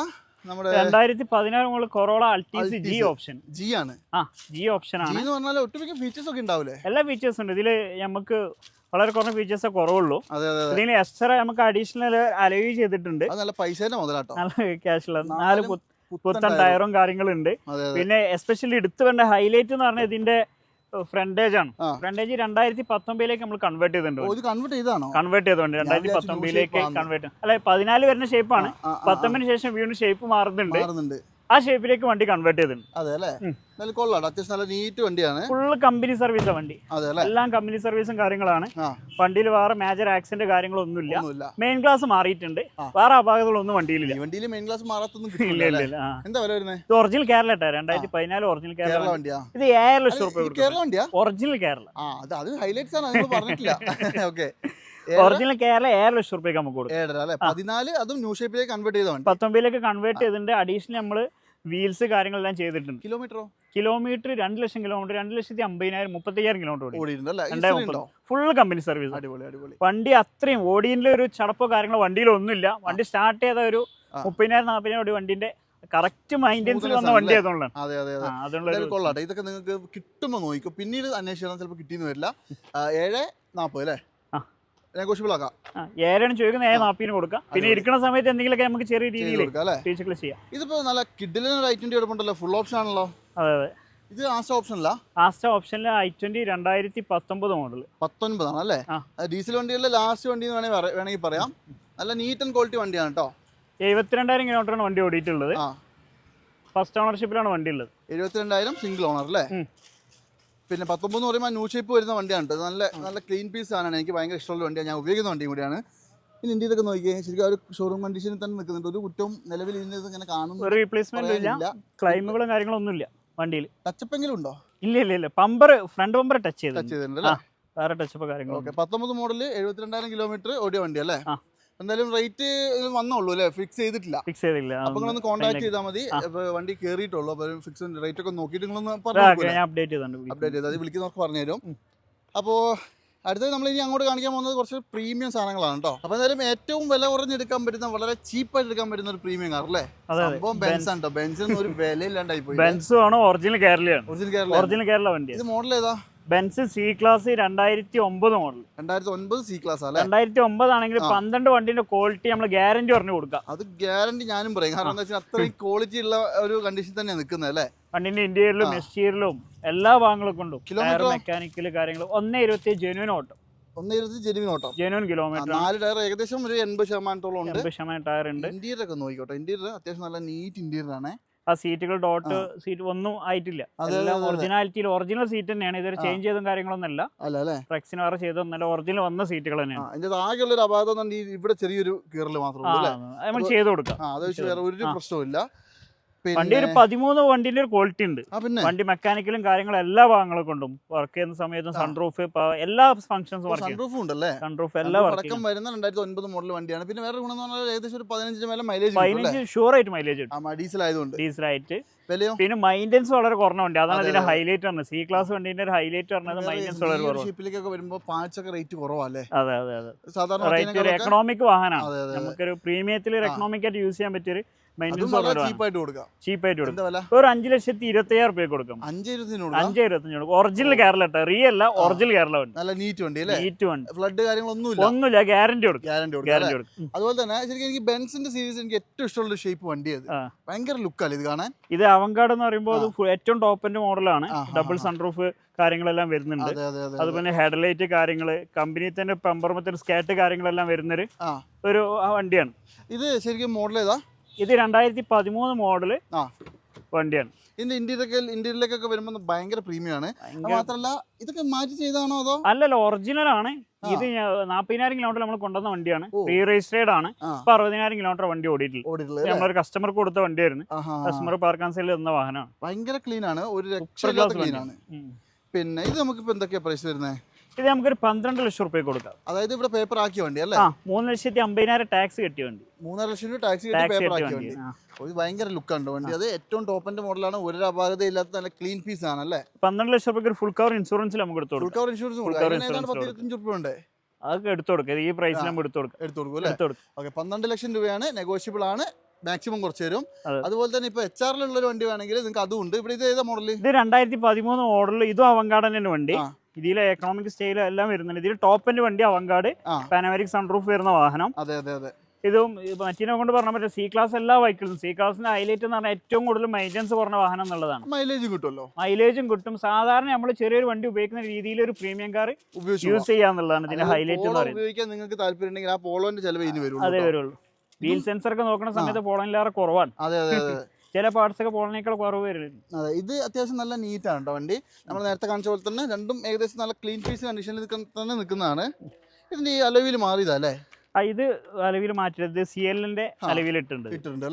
Speaker 1: രണ്ടായിരത്തി പതിനാറ് മുതൽ Corolla Altis G option
Speaker 2: G ആണ്.
Speaker 1: ആ ജി ഓപ്ഷൻ
Speaker 2: ജി
Speaker 1: ആണ്.
Speaker 2: എന്ന് പറഞ്ഞാൽ ഒട്ടുമിക്ക ഫീച്ചേഴ്സ് ഒക്കെ ഉണ്ടാവില്ലേ
Speaker 1: എല്ലാ ഫീച്ചേഴ്സ് ഉണ്ട്. ഇതിൽ നമുക്ക് വളരെ കുറഞ്ഞ ഫീച്ചേഴ്സ് കുറവുള്ളൂ. ഇതിൽ എക്സ്ട്രാ നമുക്ക് അഡീഷണൽ അലവ് ചെയ്തിട്ടുണ്ട്.
Speaker 2: നല്ല പൈസേന്റെ മുതലാട്ടോ.
Speaker 1: നല്ല നാല് പുത്തൻ ടയറും കാര്യങ്ങളും ഉണ്ട്. പിന്നെ എസ്പെഷ്യലി എടുത്തു വേണ്ട ഹൈലൈറ്റ് എന്ന് പറഞ്ഞാൽ ഇതിന്റെ ഫ്രണ്ടേജ് ആണ്. ഫ്രണ്ടേജ് രണ്ടായിരത്തി പത്തൊമ്പതിലേക്ക് നമ്മൾ കൺവേർട്ട് ചെയ്തിട്ടുണ്ട്
Speaker 2: കൺവേർട്ട് ചെയ്താണോ
Speaker 1: കൺവേർട്ട് ചെയ്തോണ്ട് രണ്ടായിരത്തി പത്തൊമ്പതിലേക്ക്. കൺവേർട്ട് അല്ലെ പതിനാല് വരുന്ന ഷേപ്പാണ് പത്തൊമ്പതിന് ശേഷം വീണ്ടും ഷേപ്പ് മാറുന്നുണ്ട്. ആ ഷേപ്പിലേക്ക് വണ്ടി കൺവേർട്ട് ചെയ്തിട്ടുണ്ട്.
Speaker 2: അതെ അല്ലേ? നല്ല കൊള്ളാം. അത്യാവശ്യം നല്ല നീറ്റ് വണ്ടിയാണ്.
Speaker 1: ഫുള്ള് കമ്പനി സർവീസാണ് വണ്ടി.
Speaker 2: അതെ അല്ലേ?
Speaker 1: എല്ലാം കമ്പനി സർവീസും കാര്യങ്ങളാണ്. വണ്ടിയിൽ വേറെ മേജർ ആക്സിഡന്റ് കാര്യങ്ങളൊന്നുമില്ല. മെയിൻ ക്ലാസ് മാറിയിട്ടുണ്ട്. വേറെ അപാകതകളൊന്നും വണ്ടിയിലില്ല.
Speaker 2: വണ്ടിയിൽ മെയിൻ മാറാത്തൊന്നും
Speaker 1: ഇല്ല ഇല്ല.
Speaker 2: എന്താ വില വരുന്നത്
Speaker 1: ഇത് ഒറിജിനൽ കേരള കേട്ടോ രണ്ടായിരത്തി പതിനാല് ഒറിജിനൽ കേരള
Speaker 2: വണ്ടിയാ?
Speaker 1: ഇത് ഏഴര ലക്ഷം റുപ്യ
Speaker 2: കേരള വണ്ടിയാ?
Speaker 1: ഒറിജിനൽ കേരള
Speaker 2: ആ അത് അത് ഹൈലൈറ്റ്സ് ആണ് നിങ്ങൾ പറഞ്ഞിട്ടില്ല. ഓക്കെ
Speaker 1: ഒറിജിനൽ കേരള ഏഴര ലക്ഷം റുപ്യക്ക് നമുക്ക് കൊടുക്കും.
Speaker 2: പതിനാല് അതും ന്യൂ ഷേപ്പിലേക്ക് കൺവേർട്ട്
Speaker 1: പത്തൊമ്പതിലേക്ക് കൺവേർട്ട് ചെയ്തിട്ടുണ്ട്. അഡീഷണൽ നമ്മൾ വീൽസ് കാര്യങ്ങളെല്ലാം ചെയ്തിട്ടുണ്ട്.
Speaker 2: കിലോമീറ്ററോ?
Speaker 1: കിലോമീറ്റർ രണ്ട് ലക്ഷം കിലോമീറ്റർ രണ്ട് ലക്ഷത്തി അമ്പതിനായിരം മുപ്പത്തയ്യായിരം കിലോമീറ്റർ ഓടി ഫുൾ കമ്പനി സർവീസ്
Speaker 2: അടിപൊളി അടിപൊളി.
Speaker 1: വണ്ടി അത്രയും ഓടിയിലെ ഒരു ചടപ്പോ കാര്യങ്ങളോ വണ്ടിയിലൊന്നുമില്ല വണ്ടി സ്റ്റാർട്ട് ചെയ്ത ഒരു. മുപ്പതിനായിരം നാൽപ്പതിനായിരം ഓടി വണ്ടിന്റെ കറക്റ്റ്
Speaker 2: മൈന്റൻസിൽ
Speaker 1: വന്ന വണ്ടി? ആയതുകൊണ്ടാണ്
Speaker 2: കൊള്ളാട്ടെ ഇതൊക്കെ നിങ്ങൾക്ക് കിട്ടുമ്പോൾ നോക്കിക്കോ. പിന്നീട് അന്വേഷിച്ചാൽ ചിലപ്പോൾ കിട്ടിയെന്ന് വരില്ല. ഏഴ് നാൽപ്പത് അല്ലേ. നെഗോഷ്യബിൾ ആക്കാം.
Speaker 1: ആ, ഏഴാണ് ചോദിക്കുന്നത് ഏഴ് നാൽപ്പതിന് കൊടുക്കാം. പിന്നെ ഇരിക്കുന്ന സമയത്ത് എന്തെങ്കിലുമൊക്കെ നമുക്ക് ചെറിയ രീതിയിൽ ചെയ്യാം.
Speaker 2: ഇതിപ്പോ നല്ല കിഡിലിന് റൈറ്റിന്റെ എടുപ്പുണ്ടല്ലോ ഫുൾ ഓപ്ഷൻ ആണല്ലോ.
Speaker 1: അതെ അതെ.
Speaker 2: ഇത് ആസ്റ്റ് ഓപ്ഷൻ അല്ല
Speaker 1: ആസ്റ്റ ഓപ്ഷനിൽ ഐ ട്വന്റി രണ്ടായിരത്തി പത്തൊമ്പത് മോഡൽ
Speaker 2: പത്തൊൻപതാണ് അല്ലേ. ഡീസൽ വണ്ടികളിലെ ലാസ്റ്റ് വണ്ടി എന്ന് വേണമെങ്കിൽ പറയാം. നല്ല നീറ്റ് ആൻഡ് ക്വാളിറ്റി വണ്ടിയാണ് കേട്ടോ
Speaker 1: എഴുപത്തിരണ്ടായിരം കിലോമീറ്ററാണ് വണ്ടി ഓടിയിട്ടുള്ളത്.
Speaker 2: ആ.
Speaker 1: ഫസ്റ്റ് ഓണർഷിപ്പിലാണ് വണ്ടി ഉള്ളത്.
Speaker 2: എഴുപത്തിരണ്ടായിരം സിംഗിൾ ഓണർ അല്ലേ. പിന്നെ പത്തൊമ്പത് എന്ന് പറയുമ്പോൾ ന്യൂ ഷേപ്പ് വരുന്ന വണ്ടിയാണ് നല്ല നല്ല ക്ലീൻ പീസ് ആണ് എനിക്ക് ഭയങ്കര ഇഷ്ടമുള്ള വണ്ടിയാണ്. ഞാൻ ഉപയോഗിക്കുന്ന വണ്ടിയും കൂടിയാണ്. പിന്നെ ഇന്ത്യയിലൊക്കെ നോക്കിയേ ശരിക്കും ഒരു ഷോറൂം കണ്ടീഷനിൽ തന്നെ നിൽക്കുന്നുണ്ട്. ഒരു കുറ്റവും നിലവിൽ ഇതിന്റെ ഇങ്ങനെ കാണുന്നു
Speaker 1: ഒരു റീപ്ലേസ്മെന്റ് ഇല്ല. ക്ലൈമുകളും കാര്യങ്ങളും ഒന്നുമില്ല വണ്ടിയിൽ.
Speaker 2: ടച്ചപ്പ് എങ്കിലും ഉണ്ടോ?
Speaker 1: ഇല്ല ഇല്ല ഇല്ല. Bumper front bumper touch
Speaker 2: touch
Speaker 1: ചെയ്തിട്ടുണ്ട് വേറെ ടച്ചപ്പ് കാര്യങ്ങളും
Speaker 2: ഓക്കെ പത്തൊമ്പത് മോഡൽ എഴുപത്തിരണ്ടായിരം കിലോമീറ്റർ ഓടിയ വണ്ടി അല്ലേ. എന്തായാലും റേറ്റ് വന്നോളൂ അല്ലേ? ഫിക്സ് ചെയ്തിട്ടില്ല.
Speaker 1: ഫിക്സ് ചെയ്തില്ല
Speaker 2: അപ്പൊ നിങ്ങളൊന്ന് കോൺടാക്ട് ചെയ്താൽ മതി. വണ്ടി കയറിയിട്ടുള്ളൂ അപ്പൊ ഫിക്സ് റേറ്റ് ഒക്കെ നോക്കിയിട്ട് നിങ്ങളൊന്ന് പറഞ്ഞു
Speaker 1: അപ്ഡേറ്റ് ചെയ്തിട്ടുണ്ട്
Speaker 2: അപ്ഡേറ്റ് ചെയ്ത്. അത് വിളിക്കുന്നവർക്ക് പറഞ്ഞു തരും
Speaker 1: ഉം.
Speaker 2: അപ്പോൾ അടുത്തത് നമ്മൾ ഇനി അങ്ങോട്ട് കാണിക്കാൻ പോകുന്നത് കുറച്ച് പ്രീമിയം സാധനങ്ങളാണ് കേട്ടോ. അപ്പോൾ എന്തായാലും ഏറ്റവും വില കുറഞ്ഞെടുക്കാൻ പറ്റുന്ന വളരെ ചീപ്പായിട്ട് എടുക്കാൻ പറ്റുന്ന ഒരു പ്രീമിയം കാർ അല്ലേ? സംഭവം ബെൻസ് ആണ് കേട്ടോ. ബെൻസിന് ഒരു വിലയില്ലാണ്ടായി പോയി
Speaker 1: ബെൻസും ആണ് ഒറിജിനൽ കേരളയാണ്
Speaker 2: ഒറിജിനൽ കേരള
Speaker 1: ഒറിജിനൽ കേരള വണ്ടി.
Speaker 2: ഇത് മോഡൽ ഏതാ?
Speaker 1: ബെൻസ് സി ക്ലാസ് രണ്ടായിരത്തി ഒമ്പത് മോഡൽ
Speaker 2: രണ്ടായിരത്തി ഒൻപത് സി ക്ലാസ് അല്ലേ?
Speaker 1: രണ്ടായിരത്തി ഒമ്പത്
Speaker 2: ആണെങ്കിൽ
Speaker 1: പന്ത്രണ്ട് വണ്ടിന്റെ ക്വാളിറ്റി നമ്മൾ ഗ്യാരണ്ടി പറഞ്ഞു കൊടുക്കാം
Speaker 2: അത് ഗ്യാരണ്ടി ഞാനും പറയും. കാരണം എന്താ വെച്ചാൽ അത്രയും ക്വാളിറ്റി ഉള്ള ഒരു കണ്ടീഷൻ തന്നെ നിൽക്കുന്നത് അല്ലേ?
Speaker 1: വണ്ടിന്റെ ഇന്റീരിയറിലും. എക്സ്റ്റീരിയറിലും എല്ലാ ഭാഗങ്ങളും കൊണ്ടും ടയർ മെക്കാനിക്കൽ കാര്യങ്ങൾ ഒന്നേ ഇരുപത്തി ജെനുവിൻ ഓട്ടം
Speaker 2: ഒന്ന് ഇരുപത്തി ജെനുവിൻ ഓട്ടം
Speaker 1: ജെനുവിൻ കിലോമീറ്റർ
Speaker 2: നാല് ടയർ ഏകദേശം ഒരു എൺപത് ശതമാനത്തോളം ഉണ്ട്.
Speaker 1: എൺപത് ശതമാനം ടയർ ഉണ്ട്.
Speaker 2: ഇന്റീരിയർ ഒക്കെ നോക്കിക്കോട്ടെ. ഇന്റീരിയർ അത്യാവശ്യം നല്ല നീറ്റ് ഇന്റീരിയർ ആണ്.
Speaker 1: ആ സീറ്റുകൾ ഡോട്ട് സീറ്റ് ഒന്നും ആയിട്ടില്ല. എല്ലാം ഒറിജിനാലിറ്റിയിൽ ഒറിജിനൽ സീറ്റ് തന്നെയാണ്. ഇതൊരു ചേഞ്ച് ചെയ്തും കാര്യങ്ങളൊന്നും അല്ല
Speaker 2: അല്ല? അല്ലേ
Speaker 1: ഫ്ലെക്സിന് വേറെ ചെയ്തൊന്നല്ല ഒറിജിനൽ വന്ന സീറ്റുകൾ തന്നെയാണ്.
Speaker 2: ആകെയുള്ള ഒരു അപാകത ഇവിടെ ചെറിയൊരു കീറൽ മാത്രമേ
Speaker 1: നമ്മൾ ചെയ്തു കൊടുക്കാം.
Speaker 2: ഒരു
Speaker 1: ആ. വണ്ടി ഒരു പതിമൂന്ന് വണ്ടിന്റെ ഒരു ക്വാളിറ്റി ഉണ്ട്. വണ്ടി മെക്കാനിക്കലും കാര്യങ്ങളും എല്ലാ ഭാഗങ്ങളും കൊണ്ടും വർക്ക് ചെയ്യുന്ന സമയത്തും. സൺറൂഫ് എല്ലാ ഫംഗ്ഷൻസും വർക്ക്
Speaker 2: സൺറൂഫ് ഉണ്ടല്ലേ?
Speaker 1: സൺറൂഫ് എല്ലാ
Speaker 2: അടക്കം വരുന്ന രണ്ടായിരത്തി ഒൻപത് മോഡൽ വണ്ടിയാണ്. പിന്നെ വേറെ ഗുണം എന്ന് പറഞ്ഞാൽ ഏകദേശം ഒരു പതിനഞ്ചിന് മേലെ മൈലേജ്
Speaker 1: പതിനഞ്ച് ഷുവർ ആയിട്ട് മൈലേജ്
Speaker 2: ഡീസൽ ആയതുകൊണ്ട്.
Speaker 1: ഡീസൽ
Speaker 2: ആയിട്ട്.
Speaker 1: പിന്നെ മൈന്റൻസ് വളരെ കുറഞ്ഞ വണ്ടി അതാണ്
Speaker 2: അതിന്റെ
Speaker 1: ഇതിന്റെ ഹൈലൈറ്റ് പറഞ്ഞത് സി ക്ലാസ് വണ്ടിന്റെ ഒരു ഹൈലൈറ്റ് പറഞ്ഞത് മൈന്റൻസ് വളരെ കുറവാണ്.
Speaker 2: ഷിപ്പിലേക്കൊക്കെ വരുമ്പോൾ പാച്ചൊക്കെ റേറ്റ് കുറവല്ലേ
Speaker 1: അതെ അതെ അതെ.
Speaker 2: സാധാരണ
Speaker 1: റേറ്റ് ഒരു എക്കണോമിക് വാഹനമാണ്. നമുക്കൊരു പ്രീമിയത്തിൽ ഒരു എക്കണോമിക് ആയിട്ട് യൂസ് ചെയ്യാൻ പറ്റിയൊരു
Speaker 2: ചീപ്പായിട്ട് കൊടുക്കാം.
Speaker 1: ചീപ്പായിട്ട് കൊടുക്കാം. ഒരു അഞ്ച് ലക്ഷത്തി ഇരുപത്തി അയ്യായിരം റുപ്യ കൊടുക്കും.
Speaker 2: അഞ്ച് ഇരുപത്തിന് കൊടുക്കാം.
Speaker 1: അഞ്ച് ഇരുപത്തഞ്ച് കൊടുക്കും. ഒറിജിനൽ കേരള റിയൽ അല്ല ഒറിജിനൽ കേരള വണ്ടി
Speaker 2: നല്ല നീറ്റ് വണ്ടി അല്ലേ?
Speaker 1: നീറ്റ് വണ്ടി.
Speaker 2: ഫ്ലഡ് കാര്യങ്ങളൊന്നുമില്ല.
Speaker 1: ഒന്നുമില്ല ഗ്യാരണ്ടി കൊടുക്കും.
Speaker 2: ഗ്യാരണ്ടി കൊടുക്കാം
Speaker 1: ഗ്യാരണ്ടി കൊടുക്കും.
Speaker 2: അതുപോലെ തന്നെ ശരിക്കും എനിക്ക് ബെൻസിന്റെ സീരീസ് എനിക്ക് ഏറ്റവും ഇഷ്ടമുള്ള ഷേപ്പ് വണ്ടി അത്. ഭയങ്കര ലുക്കാണ് ഇത് കാണാൻ?
Speaker 1: ഇത് അവങ്കാട് എന്ന് പറയുമ്പോൾ ഏറ്റവും ടോപ്പിന്റെ മോഡലാണ് ഡബിൾ. സൺറൂഫ് കാര്യങ്ങളെല്ലാം വരുന്നുണ്ട്.
Speaker 2: അതെ അതെ അതെ
Speaker 1: അതുപോലെ ഹെഡ്ലൈറ്റ് കാര്യങ്ങൾ കമ്പനി തന്നെ പമ്പർമത്തിന് സ്കാറ്റ് കാര്യങ്ങളെല്ലാം വരുന്നൊരു ഒരു വണ്ടിയാണ്.
Speaker 2: ഇത് ശരിക്കും മോഡൽ ഏതാ?
Speaker 1: ഇത് രണ്ടായിരത്തി പതിമൂന്ന്
Speaker 2: മോഡൽ
Speaker 1: വണ്ടിയാണ്.
Speaker 2: ഇതിന്റെ ഇന്റീരിയറൊക്കെ ഇന്ത്യയിലേക്കൊക്കെ വരുമ്പോൾ ഭയങ്കര പ്രീമിയം ആണ്. മാത്രമല്ല ഇതൊക്കെ മാറ്റി ചെയ്താണോ അതോ?
Speaker 1: അല്ലല്ല ഒറിജിനൽ ആണ്. ഇത് നാൽപ്പതിനായിരം കിലോമീറ്റർ നമ്മൾ കൊണ്ടുവന്ന വണ്ടിയാണ്. പ്രീ രജിസ്റ്റേർഡ് ആണ്. ഇപ്പൊ അറുപതിനായിരം കിലോമീറ്റർ വണ്ടി ഓടിയിട്ടില്ല നമ്മളൊരു കസ്റ്റമർക്ക് കൊടുത്ത വണ്ടിയായിരുന്നു. കസ്റ്റമർ പാർക്കാൻ സൈഡിൽ തന്ന വാഹനമാണ്.
Speaker 2: ഭയങ്കര ക്ലീൻ ആണ്. ഒരു ക്ലീൻ ആണ്. പിന്നെ ഇത് നമുക്ക് ഇപ്പൊ എന്തൊക്കെയാ പ്രൈസ് വരുന്നത്
Speaker 1: ഇത് നമുക്കൊരു പന്ത്രണ്ട് ലക്ഷം റുപ്യ കൊടുക്കാം.
Speaker 2: അതായത് ഇവിടെ പേപ്പർ ആക്കിയ വണ്ടി അല്ലേ?
Speaker 1: ആ മൂന്ന് ലക്ഷത്തി അമ്പതിനായിരം ടാക്സ് കെട്ടിയ വണ്ടി.
Speaker 2: മൂന്നര ലക്ഷം രൂപ ടാക്സി കെട്ടി
Speaker 1: ടാക്സ്
Speaker 2: പേപ്പർ
Speaker 1: കെട്ടിയ
Speaker 2: ആക്കിയ
Speaker 1: വണ്ടി
Speaker 2: വണ്ടി.
Speaker 1: ആ.
Speaker 2: ഒരു ഭയങ്കര ലുക്കാണ് വണ്ടി. അത് ഏറ്റവും ടോപ്പിന്റെ മോഡലാണ് ഒരു അപാകത ഇല്ലാത്ത നല്ല ക്ലീൻ ഫീസ് ആണ് അല്ലേ?
Speaker 1: പന്ത്രണ്ട് ലക്ഷം റുപ്യക്ക് ഒരു ഫുൾ കവർ ഇൻഷുറൻസിൽ നമുക്ക് എടുത്തു
Speaker 2: ഫുൾ
Speaker 1: കൊടുക്കാം.
Speaker 2: കവർ ഇൻഷുറൻസ്
Speaker 1: Full
Speaker 2: കൊടുക്കാം.
Speaker 1: Cover
Speaker 2: ഏതാണ്ട്
Speaker 1: insurance
Speaker 2: പത്ത് ഇരുപത്തഞ്ച് രൂപ ഉണ്ട്?
Speaker 1: അതൊക്കെ എടുത്തു കൊടുക്കാം. ഈ പ്രൈസിൽ നമ്മൾ എടുത്തു കൊടുക്കാം.
Speaker 2: എടുത്തു കൊടുക്കും അല്ലേ?
Speaker 1: എടുത്തു കൊടുക്കും.
Speaker 2: ഓക്കെ പന്ത്രണ്ട് ലക്ഷം രൂപയാണ്. നെഗോഷ്യബിൾ ആണ്. മാക്സിമം കുറച്ച് തരും.
Speaker 1: അതെ.
Speaker 2: അതുപോലെ തന്നെ ഇപ്പൊ എച്ച് ആറിലുള്ള ഒരു വണ്ടി വേണമെങ്കിൽ നിങ്ങൾക്ക് അതും ഉണ്ട്. ഇവിടെ ഇത് ഏതാ മോഡൽ
Speaker 1: ഇത് രണ്ടായിരത്തി പതിമൂന്ന് മോഡലിൽ ഇതും അവങ്കാടൻ വണ്ടി.
Speaker 2: ആ.
Speaker 1: ഇതിൽ എക്കണോമിക് സ്റ്റൈൽ എല്ലാം വരുന്നുണ്ട്. ഇതിൽ ടോപ്പ് എൻഡ് വണ്ടി അവങ്കാട് പാനമാരിക് സൺറൂഫ് വരുന്ന വാഹനം.
Speaker 2: അതെ അതെ അതെ.
Speaker 1: ഇതും മറ്റീനെ കൊണ്ട് പറഞ്ഞാൽ പറ്റും സി ക്ലാസ് എല്ലാ വൈക്കിളും സി ക്ലാസിന്റെ ഹൈലൈറ്റ് എന്ന് പറഞ്ഞാൽ ഏറ്റവും കൂടുതൽ മൈലേജൻസ് കുറഞ്ഞ വാഹനം എന്നുള്ളതാണ്.
Speaker 2: മൈലേജ് കിട്ടുമല്ലോ?
Speaker 1: മൈലേജും കിട്ടും. സാധാരണ നമ്മൾ ചെറിയൊരു വണ്ടി ഉപയോഗിക്കുന്ന രീതിയിൽ ഒരു പ്രീമിയം കാർ യൂസ് ചെയ്യാന്നുള്ളതാണ് ഇതിന്റെ ഹൈലൈറ്റ് എന്ന് പറയുന്നത്.
Speaker 2: നിങ്ങൾക്ക് താല്പര്യം ആ പോളോന്റെ ചെലവ്
Speaker 1: അതേ വരുള്ളൂ. വീൽ സെൻസർ ഒക്കെ നോക്കുന്ന സമയത്ത് പോളോനിലേറെ കുറവാണ്.
Speaker 2: അതെ അതെ.
Speaker 1: ചില പാർട്സ് ഒക്കെ പോണേക്കാൾ കുറവ് വരുന്നത്
Speaker 2: അതെ ഇത് അത്യാവശ്യം നല്ല നീറ്റാണ് കേട്ടോ വണ്ടി. നമ്മൾ നേരത്തെ കാണിച്ച പോലെ തന്നെ രണ്ടും ഏകദേശം നല്ല ക്ലീൻ പീസ് കണ്ടീഷനിൽ തന്നെ നിൽക്കുന്നതാണ്. ഇതിന്റെ ഈ അലവിൽ മാറിയതാ അല്ലേ?
Speaker 1: ആ ഇത് അലവിൽ മാറ്റരുത് സി എല്ലിന്റെ. അലവിലിട്ടുണ്ട് അലവിൽ
Speaker 2: ഇട്ടുണ്ട്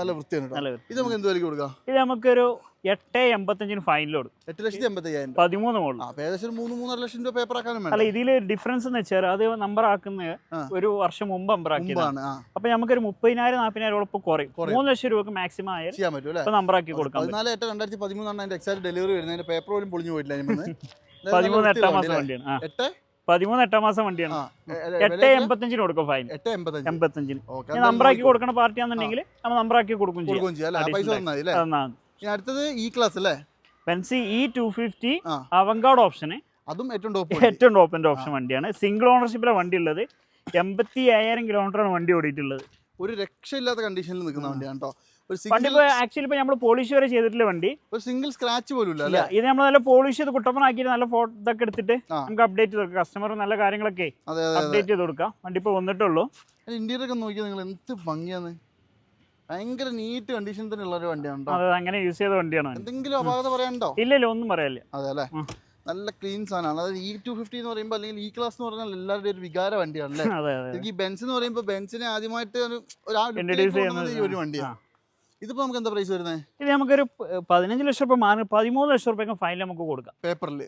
Speaker 2: നല്ല വൃത്തിയാണ്. ഇത് നമുക്ക് എന്ത് വിലക്ക് കൊടുക്കാം?
Speaker 1: ഇത് നമുക്കൊരു എട്ട് എൺപത്തഞ്ചിന് ഫൈനൽ കൊടുക്കും.
Speaker 2: എട്ട് ലക്ഷത്തി എൺപത്തി അയ്യായിരം രൂപ
Speaker 1: പതിമൂന്ന്
Speaker 2: അപ്പൊ ഏകദേശം മൂന്ന് മൂന്നര ലക്ഷം രൂപ പേപ്പർ ആക്കാനും
Speaker 1: അല്ല
Speaker 2: ഇതിൽ
Speaker 1: ഇതിൽ ഡിഫറൻസ് എന്ന് വെച്ചാൽ അത് നമ്പർ
Speaker 2: ആക്കുന്ന
Speaker 1: ഒരു വർഷം മുമ്പ് നമ്പർ ആക്കിയതാണ്. അപ്പൊ നമുക്കൊരു മുപ്പതിനായിരം നാൽപ്പതിനായിരം ഉറപ്പ് കുറയും. മൂന്ന് ലക്ഷം രൂപക്ക് മാക്സിമം ആയാലും
Speaker 2: ചെയ്യാൻ പറ്റും
Speaker 1: നമ്പർ ആക്കി കൊടുക്കാം
Speaker 2: പതിനാല് എട്ട് രണ്ടായിരത്തി പതിമൂന്നാണ് എക്സാക്ട് ഡെലിവറി വരുന്നതിന്റെ പേപ്പർ പോലും പൊളിഞ്ഞു പോയിട്ടില്ല.
Speaker 1: പതിമൂന്ന് എട്ടാം മാസം
Speaker 2: വണ്ടി
Speaker 1: വണ്ടിയാണ്.
Speaker 2: എട്ട്?
Speaker 1: പതിമൂന്ന് എട്ടാം മാസം വണ്ടിയാണ്. എട്ട്? എൺപത്തഞ്ചിന് കൊടുക്കും ഫൈൻ.
Speaker 2: എട്ട്
Speaker 1: എൺപത്തഞ്ചിന്. നമ്പർ ആക്കി കൊടുക്കണ പാർട്ടിയാണെന്നുണ്ടെങ്കിൽ നമ്മൾ നമ്പർ ആക്കി കൊടുക്കും ചെയ്യും
Speaker 2: അടുത്തത് ഇ ക്ലാസ് അല്ലേ?
Speaker 1: Benz E two fifty. Avantgarde ഓപ്ഷന്
Speaker 2: അതും ഏറ്റവും ടോപ്പ്
Speaker 1: ഏറ്റവും ടോപ്പിന്റെ ഓപ്ഷൻ വണ്ടിയാണ്. സിംഗിൾ ഓണർഷിപ്പിലെ വണ്ടി ഉള്ളത്. എൺപത്തി അയ്യായിരം കിലോമീറ്ററാണ് വണ്ടി ഓടിയിട്ടുള്ളത്.
Speaker 2: ഒരു രക്ഷയില്ലാത്ത കണ്ടീഷനിൽ നിൽക്കുന്ന വണ്ടിയാണ് കേട്ടോ സിംഗിൾ
Speaker 1: ആക്ച്വലി ഇപ്പോൾ നമ്മൾ പോളിഷ് വരെ ചെയ്തിട്ടില്ല വണ്ടി.
Speaker 2: ഒരു സിംഗിൾ സ്ക്രാച്ച് പോലും ഇല്ല
Speaker 1: ഇത് നമ്മൾ നല്ല പോളിഷ് ചെയ്ത് കുട്ടപ്പനാക്കിയിട്ട് നല്ല ഫോട്ടോ ഇതൊക്കെ എടുത്തിട്ട് നമുക്ക് അപ്ഡേറ്റ് ചെയ്ത് കൊടുക്കാം. കസ്റ്റമർ നല്ല കാര്യങ്ങളൊക്കെ അപ്ഡേറ്റ് ചെയ്ത് കൊടുക്കാം. വണ്ടി ഇപ്പൊ വന്നിട്ടുള്ളൂ.
Speaker 2: ഇന്റീരിയർ ഒക്കെ നോക്കിയാൽ നിങ്ങൾ എന്ത് ഭംഗിയാണ്. ഭയങ്കര നീറ്റ് കണ്ടീഷനിൽ തന്നെ ഉള്ള ഒരു വണ്ടിയാണ്
Speaker 1: അതെ അങ്ങനെ യൂസ് ചെയ്ത വണ്ടിയാണ് വണ്ടി.
Speaker 2: എന്തെങ്കിലും അപാകത പറയാനുണ്ടോ
Speaker 1: ഇല്ല ഇല്ല ഒന്നും പറയാനില്ല.
Speaker 2: അതെ അല്ലേ? നല്ല ക്ലീൻ സാധനമാണ്. അതായത് ഇ ടു ഫിഫ്റ്റി എന്ന് പറയുമ്പോൾ അല്ലെങ്കിൽ ഇ ക്ലാസ് എന്ന് പറഞ്ഞാൽ എല്ലാവരുടെയും ഒരു വികാര വണ്ടിയാണ് അല്ലേ എനിക്ക് ഈ ബെൻസ് എന്ന് പറയുമ്പോൾ ബെൻസിനെ ആദ്യമായിട്ട് ഒരു ഒരു വണ്ടിയാണ്. ഇതിപ്പോ നമുക്ക് എന്താ പ്രൈസ് വരുന്നത്
Speaker 1: ഇത് നമുക്കൊരു ഒരു പതിനഞ്ച് ലക്ഷം രൂപ മാറി പതിമൂന്ന് ലക്ഷം രൂപയ്ക്ക് ഫൈൻ നമുക്ക് കൊടുക്കാം.
Speaker 2: പേപ്പറിൽ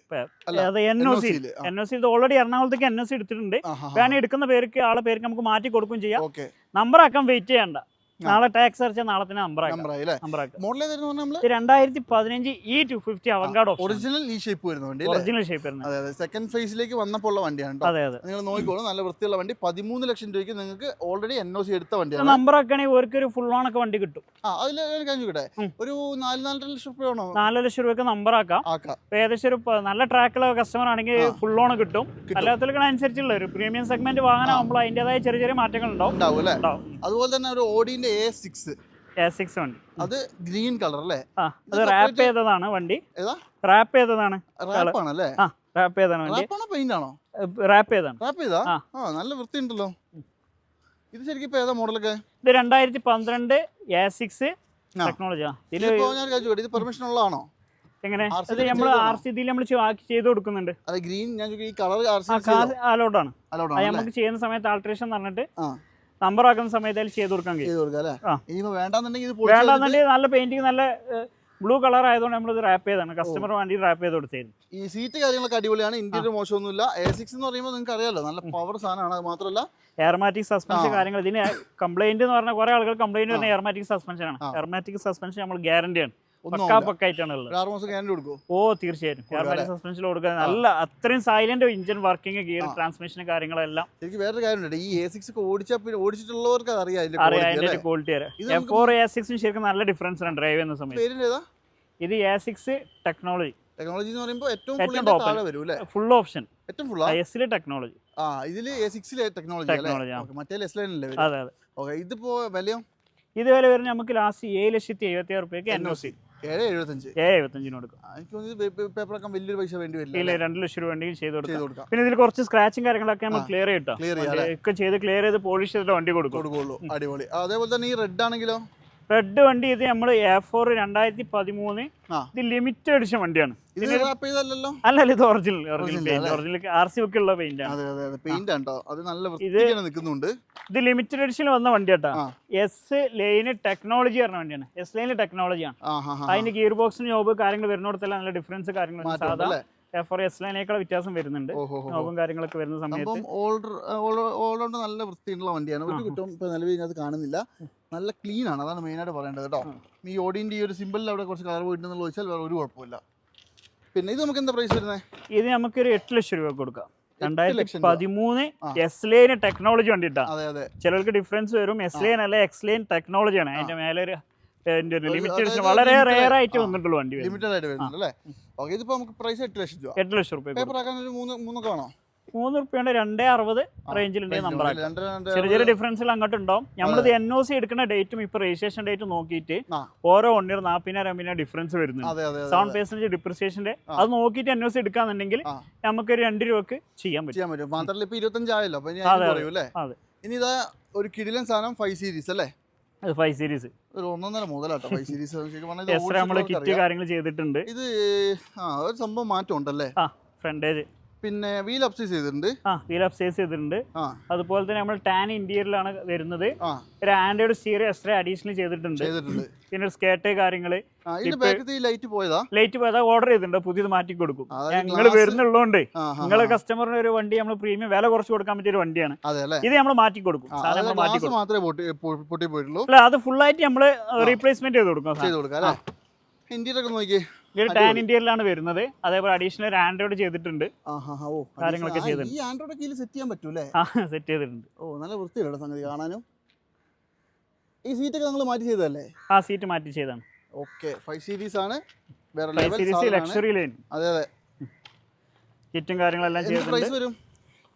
Speaker 1: അത് N O C N O C ഇത് ഓൾറെഡി എറണാകുളത്തേക്ക് എൻ ഒ സി എടുത്തിട്ടുണ്ട്. വേണേ എടുക്കുന്ന പേർക്ക് ആളെ പേർക്ക് നമുക്ക് മാറ്റി കൊടുക്കുകയും ചെയ്യാം. നമ്പർ ആക്കാൻ വെയിറ്റ് ചെയ്യണ്ട. നാളെ ടാക്സ് അടച്ചാൽ നാളെ തന്നെ രണ്ടായിരത്തി പതിനഞ്ച് E two fifty Avantgarde
Speaker 2: original ഈ ഷേപ്പ് വരുന്ന വണ്ടി അല്ലേ?
Speaker 1: ഒറിജിനൽ ഷേപ്പ് വരുന്നത്
Speaker 2: അതെ അതെ. സെക്കൻഡ് ഫേസിലേക്ക് വന്നപ്പോൾ ഉള്ള വണ്ടിയാണ്
Speaker 1: അതെ അതെ.
Speaker 2: നിങ്ങൾ നോക്കിക്കോളൂ നല്ല വൃത്തിയുള്ള വണ്ടി. പതിമൂന്ന് ലക്ഷം രൂപയ്ക്ക് നിങ്ങൾക്ക് ഓൾറെഡി എൻ ഒ സി എടുത്ത വണ്ടിയാണ്.
Speaker 1: നമ്പർ ആക്കുകയാണെങ്കിൽ അവർക്ക് ഒരു ഫുൾ ഓണൊക്കെ ഒക്കെ വണ്ടി കിട്ടും.
Speaker 2: ആ അതിൽ. ഒരു നാല് നാലര ലക്ഷം രൂപയാണോ
Speaker 1: നാല് ലക്ഷം രൂപയ്ക്ക് നമ്പർ ആക്കാം. ഏകദേശം ഒരു നല്ല ട്രാക്കുള്ള കസ്റ്റമർ ആണെങ്കിൽ ഫുൾ ഓൺ കിട്ടും. അല്ലാത്തവർക്ക് അനുസരിച്ചുള്ള ഒരു പ്രീമിയം സെഗ്മെന്റ് വാങ്ങാനാകുമ്പോൾ അതിന്റെതായ ചെറിയ ചെറിയ മാറ്റങ്ങൾ ഉണ്ടാവും.
Speaker 2: അതുപോലെ തന്നെ ഒരു ഓഡിന്റെ എ സിക്സ്
Speaker 1: എ സിക്സ് വണ്ടി.
Speaker 2: അത് ഗ്രീൻ കളർ അല്ലേ?
Speaker 1: ആ അത് റാപ്പ് ചെയ്തതാണ് വണ്ടി. റാപ്പ് ചെയ്തതാണ്
Speaker 2: റാപ്പ് ആണല്ലേ?
Speaker 1: ആ റാപ്പ് ചെയ്തതാണ് വണ്ടി.
Speaker 2: റാപ്പ് ആണോ പെയിന്റ് ആണോ?
Speaker 1: റാപ്പ് ചെയ്താണ്
Speaker 2: റാപ്പ് ചെയ്താ?
Speaker 1: ആ.
Speaker 2: നല്ല വൃത്തി ഉണ്ടല്ലോ ഇത് ശരിക്കും ഇപ്പൊ ഏതാ മോഡലൊക്കെ
Speaker 1: ഇത് രണ്ടായിരത്തി പന്ത്രണ്ട് എ സിക്സ്. ടെക്നോളജിയാ ഇതിൽ
Speaker 2: പെർമിഷൻ ഉള്ളതാണോ?
Speaker 1: എങ്ങനെ? ഇത് നമ്മൾ? ആർ സി ഡിയിൽ നമ്മൾ ആക്കി ചെയ്ത് കൊടുക്കുന്നുണ്ട്.
Speaker 2: അത് ഗ്രീൻ ഞാൻ ഈ കളർ അലോഡാണ്
Speaker 1: അത് നമുക്ക് ചെയ്യുന്ന സമയത്ത് ആൾട്രേഷൻ പറഞ്ഞിട്ട് നമ്പർ ആക്കുന്ന സമയത്ത് അതിൽ ചെയ്ത് കൊടുക്കാൻ കഴിയും.
Speaker 2: ചെയ്ത് കൊടുക്കാം അല്ലേ?
Speaker 1: ആ.
Speaker 2: ഇനിയിപ്പോ വേണ്ടാന്നുണ്ടെങ്കിൽ ഇത് പൊളിച്ച് കളഞ്ഞിട്ട്
Speaker 1: നല്ല പെയിന്റിങ് നല്ല ബ്ലൂ കളർ ആയതുകൊണ്ട് നമ്മൾ ഇത് റാപ്പ് ചെയ്താണ് കസ്റ്റമർ വേണ്ടി റാപ്പ് ചെയ്ത് കൊടുത്തായിരുന്നു
Speaker 2: ഈ സീറ്റ് കാര്യങ്ങളൊക്കെ അടിപൊളിയാണ്. ഇന്റീരിയർ മോശമൊന്നുമില്ല. എ സിക്സ് എന്ന് പറയുമ്പോൾ നിങ്ങൾക്ക് അറിയാലോ നല്ല പവർ സാധനമാണ്. അത് മാത്രമല്ല
Speaker 1: എയർമാറ്റിക് സസ്പെൻഷൻ
Speaker 2: ആ.
Speaker 1: കാര്യങ്ങൾ. ഇതിന് കംപ്ലൈന്റ് എന്ന് പറഞ്ഞാൽ കുറെ ആളുകൾ കംപ്ലൈന്റ് വരുന്ന എയർമാറ്റിക് സസ്പെൻഷൻ ആണ്.
Speaker 2: ആ.
Speaker 1: എയർമാറ്റിക് സസ്പെൻഷൻ നമ്മൾ ഗ്യാരണ്ടി ഓ സസ്പെൻഷൻ കൊടുക്കുക നല്ല അത്രയും silent engine working gear. Transmission കാര്യങ്ങളെല്ലാം.
Speaker 2: എനിക്ക് വേറൊരു കാര്യമുണ്ട്. ഈ എ സിക്സ് ഓടിച്ചിട്ടുള്ളവർക്ക് അറിയാം?
Speaker 1: ക്വാളിറ്റി
Speaker 2: ഇത്
Speaker 1: അറിയാം. എഫ്
Speaker 2: നമുക്ക്
Speaker 1: ഫോർ എ സിക്സും ശരിക്കും നല്ല ഡിഫറൻസ് ആണ് ഡ്രൈവ് ചെയ്യുന്ന സമയത്ത്. ഇത് എ സിക്സ് ടെക്നോളജി
Speaker 2: ടെക്നോളജി എന്ന് പറയുമ്പോൾ ഏറ്റവും താഴെ വരും അല്ലേ?
Speaker 1: ഫുൾ ഓപ്ഷൻ
Speaker 2: ഏറ്റവും
Speaker 1: എസിലെ ടെക്നോളജി
Speaker 2: ആ ഇതിൽ എ സിക്സിലെ ടെക്നോളജി മറ്റേ എസ് ലൈൻ അല്ലേ
Speaker 1: അതെ അതെ.
Speaker 2: ഓക്കെ ഇതിപ്പോ വിലയോ?
Speaker 1: ഇത് വില വരുന്ന നമുക്ക് ലാസ്റ്റ് ഏഴ് ലക്ഷത്തി എഴുപത്തി ആറ് രൂപയ്ക്ക് എൻ ഒ സി
Speaker 2: ഏഴ് എഴുപത്തഞ്ച്
Speaker 1: ഏഴ് എഴുപത്തഞ്ചിന് കൊടുക്കും.
Speaker 2: എനിക്ക് തോന്നുന്നു പേപ്പറൊക്കെ വലിയൊരു പൈസ വേണ്ടി വരില്ല
Speaker 1: ഇല്ല രണ്ട് ലക്ഷം രൂപ ഉണ്ടെങ്കിൽ ചെയ്ത് കൊടുക്കാം. പിന്നെ ഇതിൽ കുറച്ച് സ്ക്രാച്ചും കാര്യങ്ങളൊക്കെ നമ്മൾ ക്ലിയർ ചെയ്യട്ടോ.
Speaker 2: ക്ലിയർ?
Speaker 1: ഒക്കെ ചെയ്ത് ക്ലിയർ ചെയ്ത് പോളിഷ് ചെയ്തിട്ട് വണ്ടി കൊടുക്കും.
Speaker 2: കൊടുക്കുള്ളൂ. അടിപൊളി. അതേപോലെ തന്നെ ഈ റെഡ് ആണെങ്കിലോ?
Speaker 1: റെഡ് വണ്ടി ഇത് നമ്മൾ എ ഫോർ രണ്ടായിരത്തി പതിമൂന്ന്. ഇത് ലിമിറ്റഡ് എഡിഷൻ വണ്ടിയാണ്.
Speaker 2: ഇത്
Speaker 1: അല്ല അല്ല ഇത് original original original R C ഒക്കെ ഉള്ള പെയിന്റ് ആണ്.
Speaker 2: അതെ അതെ അതെ. പെയിന്റ് ആണോ അത് നല്ല വൃത്തിയാണ് നിൽക്കുന്നുണ്ട്.
Speaker 1: ഇത് ലിമിറ്റഡ് എഡിഷൻ വന്ന വണ്ടി കേട്ടോ എസ് ലൈന് ടെക്നോളജി പറഞ്ഞ വണ്ടിയാണ്. എസ് ലൈന് ടെക്നോളജിയാണ് അതിന്റെ ഗിയർ ബോക്സിന് ജോബ് കാര്യങ്ങൾ വരുന്നിടത്തെല്ലാം നല്ല ഡിഫറൻസ് കാര്യങ്ങൾ സാധാരണ ഫോർ എസ് ലൈനേക്കാൾ വ്യത്യാസം വരുന്നുണ്ട്. നോബും കാര്യങ്ങളൊക്കെ വരുന്ന സമയത്ത്.
Speaker 2: ഓൾറൗണ്ട് നല്ല വൃത്തിയുള്ള വണ്ടിയാണ്. ഒരു
Speaker 1: ആ.
Speaker 2: കുറ്റം ഇപ്പൊ നിലവിൽ ഇതിനകത്ത് കാണുന്നില്ല. നല്ല ക്ലീൻ ആണ്. അതാണ് മെയിൻ ആയിട്ട് പറയേണ്ടത് കേട്ടോ. ഈ ഓടിന്റെ ഈ ഒരു സിമ്പിളിൽ അവിടെ കുറച്ച് കളർ പോയിട്ടുണ്ടെന്ന് ചോദിച്ചാൽ വേറെ ഒരു കുഴപ്പമില്ല പിന്നെ ഇത് നമുക്ക് എന്താ പ്രൈസ് വരുന്നത്
Speaker 1: ഇത് നമുക്കൊരു എട്ട് ലക്ഷം രൂപ കൊടുക്കാം. രണ്ടായിരത്തി. പതിമൂന്ന്. എസ് ലൈന് ടെക്നോളജി വണ്ടിട്ടാ.
Speaker 2: അതെ അതെ.
Speaker 1: ചിലർക്ക് ഡിഫറൻസ് വരും. എസ് ലൈൻ അല്ല എക്സ് ലൈൻ ടെക്നോളജിയാണ് അതിന്റെ മേലെ ഒരു
Speaker 2: അതായത്
Speaker 1: വളരെ റെയർ ആയിട്ട്. വന്നിട്ടുള്ള വണ്ടി.
Speaker 2: ലിമിറ്റഡ് ആയിട്ട് വരുന്നുണ്ട് അല്ലേ? ഓക്കെ ഇതിപ്പോ നമുക്ക് പ്രൈസ് എട്ട് ലക്ഷം രൂപ.
Speaker 1: എട്ട് ലക്ഷം രൂപ
Speaker 2: പേപ്പർ ആക്കാൻ ഒരു മൂന്ന് മൂന്നൊക്കെ വേണോ?
Speaker 1: മൂന്ന് റുപ്യയുടെ രണ്ടേ അറുപത് റേഞ്ചിലുണ്ടെങ്കിൽ നമ്പർ ചെറിയ ചെറിയ ഡിഫറൻസിൽ അങ്ങോട്ട് ഉണ്ടാവും. നമ്മളിത് എൻ ഒ സി എടുക്കുന്ന ഡേറ്റും ഇപ്പൊ രജിസ്ട്രേഷൻ ഡേറ്റും നോക്കിയിട്ട് ഓരോ വൺ നാപ്പതിനായിരം അമ്പതിനായിരം ഡിഫറൻസ് വരുന്നുണ്ട്. സെവൻ പെർസെന്റ് ഡിപ്രിസിയേഷന്റെ അത്. നോക്കിയിട്ട് എൻ ഒ സി എടുക്കാന്നുണ്ടെങ്കിൽ. നമുക്കൊരു രണ്ട് രൂപക്ക് ചെയ്യാൻ പറ്റും.
Speaker 2: മാത്രമല്ല ഇപ്പൊ ഇരുപത്തഞ്ചായല്ലോ.
Speaker 1: അതെ.
Speaker 2: ഇനി ഇതാ ഒരു കിടിലൻ സാധനം ഫൈവ് സീരീസ് അല്ലേ?
Speaker 1: അത് ഫൈവ് സീരീസ്
Speaker 2: ഒരു ഒന്നൊന്നര മുതലാട്ടോ ഫൈവ് സീരീസ്
Speaker 1: എക്സ്ട്രാ നമ്മൾ കിറ്റ് കാര്യങ്ങൾ ചെയ്തിട്ടുണ്ട്.
Speaker 2: ഇത് ആ ഒരു സംഭവം മാറ്റം ഉണ്ടല്ലേ
Speaker 1: ആ ഫ്രണ്ടേജ്
Speaker 2: പിന്നെ വീൽ അപ്സൈസ് ചെയ്തിട്ടുണ്ട്.
Speaker 1: ആ വീൽ അപ്സൈസ് ചെയ്തിട്ടുണ്ട്. അതുപോലെ തന്നെ നമ്മൾ ടാൻ ഇന്റീരിയറിലാണ് വരുന്നത്. ഒരു ആൻഡ്രോയിഡ് സ്റ്റീറിയോ എക്സ്ട്രാ അഡീഷണൽ ചെയ്തിട്ടുണ്ട്.
Speaker 2: ചെയ്തിട്ടുണ്ട്.
Speaker 1: പിന്നെ ഒരു കാര്യങ്ങൾ
Speaker 2: ലൈറ്റ് പോയതാ?
Speaker 1: ലൈറ്റ് പോയതാ ഓർഡർ ചെയ്തിട്ടുണ്ട്. പുതിയത് മാറ്റി കൊടുക്കും.
Speaker 2: നിങ്ങൾ
Speaker 1: ഞങ്ങൾ വരുന്നുള്ളതുകൊണ്ട് നിങ്ങളെ കസ്റ്റമറിന് ഒരു വണ്ടി നമ്മൾ പ്രീമിയം വില കുറച്ച് കൊടുക്കാൻ പറ്റിയ ഒരു വണ്ടിയാണ്. ഇത് നമ്മൾ മാറ്റി കൊടുക്കും. അല്ല അത് ഫുൾ ആയിട്ട് നമ്മൾ റീപ്ലേസ്മെന്റ് ചെയ്ത് കൊടുക്കും.
Speaker 2: ഇന്ത്യയിലൊക്കെ നോക്കിയേ.
Speaker 1: ഇത് ടാൻ ഇന്ത്യയിലാണ് വരുന്നത്. അതേപോലെ അഡീഷണൽ ഒരു ആൻഡ്രോയിഡ് ചെയ്തിട്ടുണ്ട് കാര്യങ്ങളൊക്കെ ചെയ്തിട്ടുണ്ട്.
Speaker 2: സെറ്റ് ചെയ്യാൻ പറ്റൂലേ
Speaker 1: സെറ്റ് ചെയ്തിട്ടുണ്ട്.
Speaker 2: ഓ നല്ല വൃത്തിയുള്ള സംഗതി കാണാനും. ഈ സീറ്റൊക്കെ നിങ്ങൾ മാറ്റി ചെയ്തതല്ലേ?
Speaker 1: ആ സീറ്റ് മാറ്റി ചെയ്താണ്
Speaker 2: ഓക്കെ ഫൈവ് സീരീസ് ആണ്. വേറെ ലെവൽ
Speaker 1: സീരീസ്. ലക്ഷറി ലൈൻ
Speaker 2: അതെ അതെ.
Speaker 1: കിറ്റും കാര്യങ്ങളെല്ലാം ചെയ്തിട്ടുണ്ട്.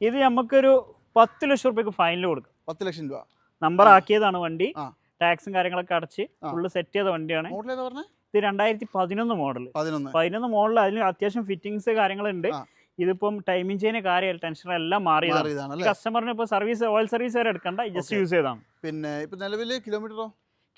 Speaker 1: ഇത് നമുക്കൊരു പത്ത് ലക്ഷം റുപ്യക്ക് ഫൈനൽ കൊടുക്കും.
Speaker 2: പത്ത് ലക്ഷം രൂപ.
Speaker 1: നമ്പർ ആക്കിയതാണ് വണ്ടി. ടാക്സും കാര്യങ്ങളൊക്കെ അടച്ച്. ഫുള്ള് സെറ്റ് ചെയ്ത വണ്ടിയാണ്. ഇത് രണ്ടായിരത്തി പതിനൊന്ന് മോഡൽ
Speaker 2: പതിനൊന്ന്.
Speaker 1: മോഡൽ അതിന് അത്യാവശ്യം ഫിറ്റിങ്സ് കാര്യങ്ങളുണ്ട്. ഇതിപ്പം ടൈമിംഗ് ചെയ്യുന്ന കാര്യമല്ല ടെൻഷൻ എല്ലാം മാറിയതാണ്. കസ്റ്റമറിന് ഇപ്പോൾ സർവീസ് ഓയിൽ സർവീസ് വരെ എടുക്കണ്ട ജസ്റ്റ് യൂസ് ചെയ്താണ്.
Speaker 2: പിന്നെ ഇപ്പൊ നിലവിൽ കിലോമീറ്ററോ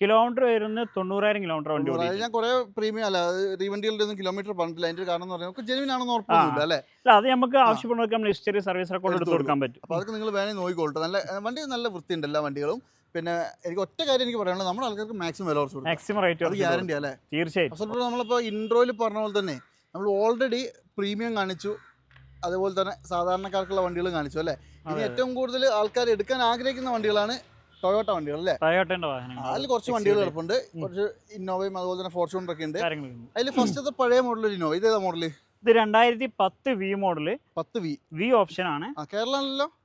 Speaker 1: കിലോമീറ്റർ വരുന്നത് തൊണ്ണൂറായിരം കിലോമീറ്റർ വണ്ടി ഓടി
Speaker 2: ഞാൻ കുറെ പ്രീമിയം അല്ല റീവണ്ടികളുടെ ഒന്നും കിലോമീറ്റർ പറഞ്ഞില്ല അതിന്റെ കാരണം എന്ന് നമുക്ക് ജെനുവിൻ ആണെന്ന് ഉറപ്പില്ല അല്ലേ?
Speaker 1: അല്ല അത് നമുക്ക് ആവശ്യപ്പെടുന്നവർക്ക് നമ്മൾ ഹിസ്റ്ററി സർവീസ് റെക്കോർഡ്
Speaker 2: എടുത്ത്
Speaker 1: കൊടുക്കാൻ പറ്റും.
Speaker 2: അപ്പൊ അതൊക്കെ നിങ്ങൾ വേണമെങ്കിൽ നോക്കിക്കോട്ടെ നല്ല വണ്ടി നല്ല വൃത്തിയുണ്ട് എല്ലാ വണ്ടികളും. പിന്നെ എനിക്ക് ഒറ്റ കാര്യം എനിക്ക് പറയാനുള്ളത് നമ്മുടെ ആൾക്കാർക്ക് മാക്സിമം വില കുറച്ച്
Speaker 1: മാക്സിമം റേറ്റ്
Speaker 2: അത് ഗ്യാരണ്ടി അല്ലേ?
Speaker 1: തീർച്ചയായിട്ടും.
Speaker 2: നമ്മളിപ്പോ നമ്മളിപ്പോൾ ഇൻട്രോയിൽ പറഞ്ഞ പോലെ തന്നെ നമ്മൾ ഓൾറെഡി പ്രീമിയം കാണിച്ചു. അതുപോലെ തന്നെ സാധാരണക്കാർക്കുള്ള വണ്ടികൾ കാണിച്ചു അല്ലേ? ഇനി ഏറ്റവും കൂടുതൽ ആൾക്കാർ എടുക്കാൻ ആഗ്രഹിക്കുന്ന വണ്ടികളാണ് ടൊയോട്ട വണ്ടികൾ അല്ലേ?
Speaker 1: ടയോട്ടേന്റെ വാഹനങ്ങൾ.
Speaker 2: അതിൽ കുറച്ച് വണ്ടികൾ കിടപ്പുണ്ട്. കുറച്ച് ഇന്നോവയും അതുപോലെ തന്നെ ഫോർച്യൂണർ ഒക്കെ ഉണ്ട്. അതിൽ ഫസ്റ്റത്തെ പഴയ മോഡൽ ഇന്നോവ ഇതേതാ മോഡൽ
Speaker 1: ഇത് രണ്ടായിരത്തി പത്ത് വി മോഡൽ
Speaker 2: പത്ത് വി
Speaker 1: വി ഓപ്ഷൻ ആണ്.
Speaker 2: ആ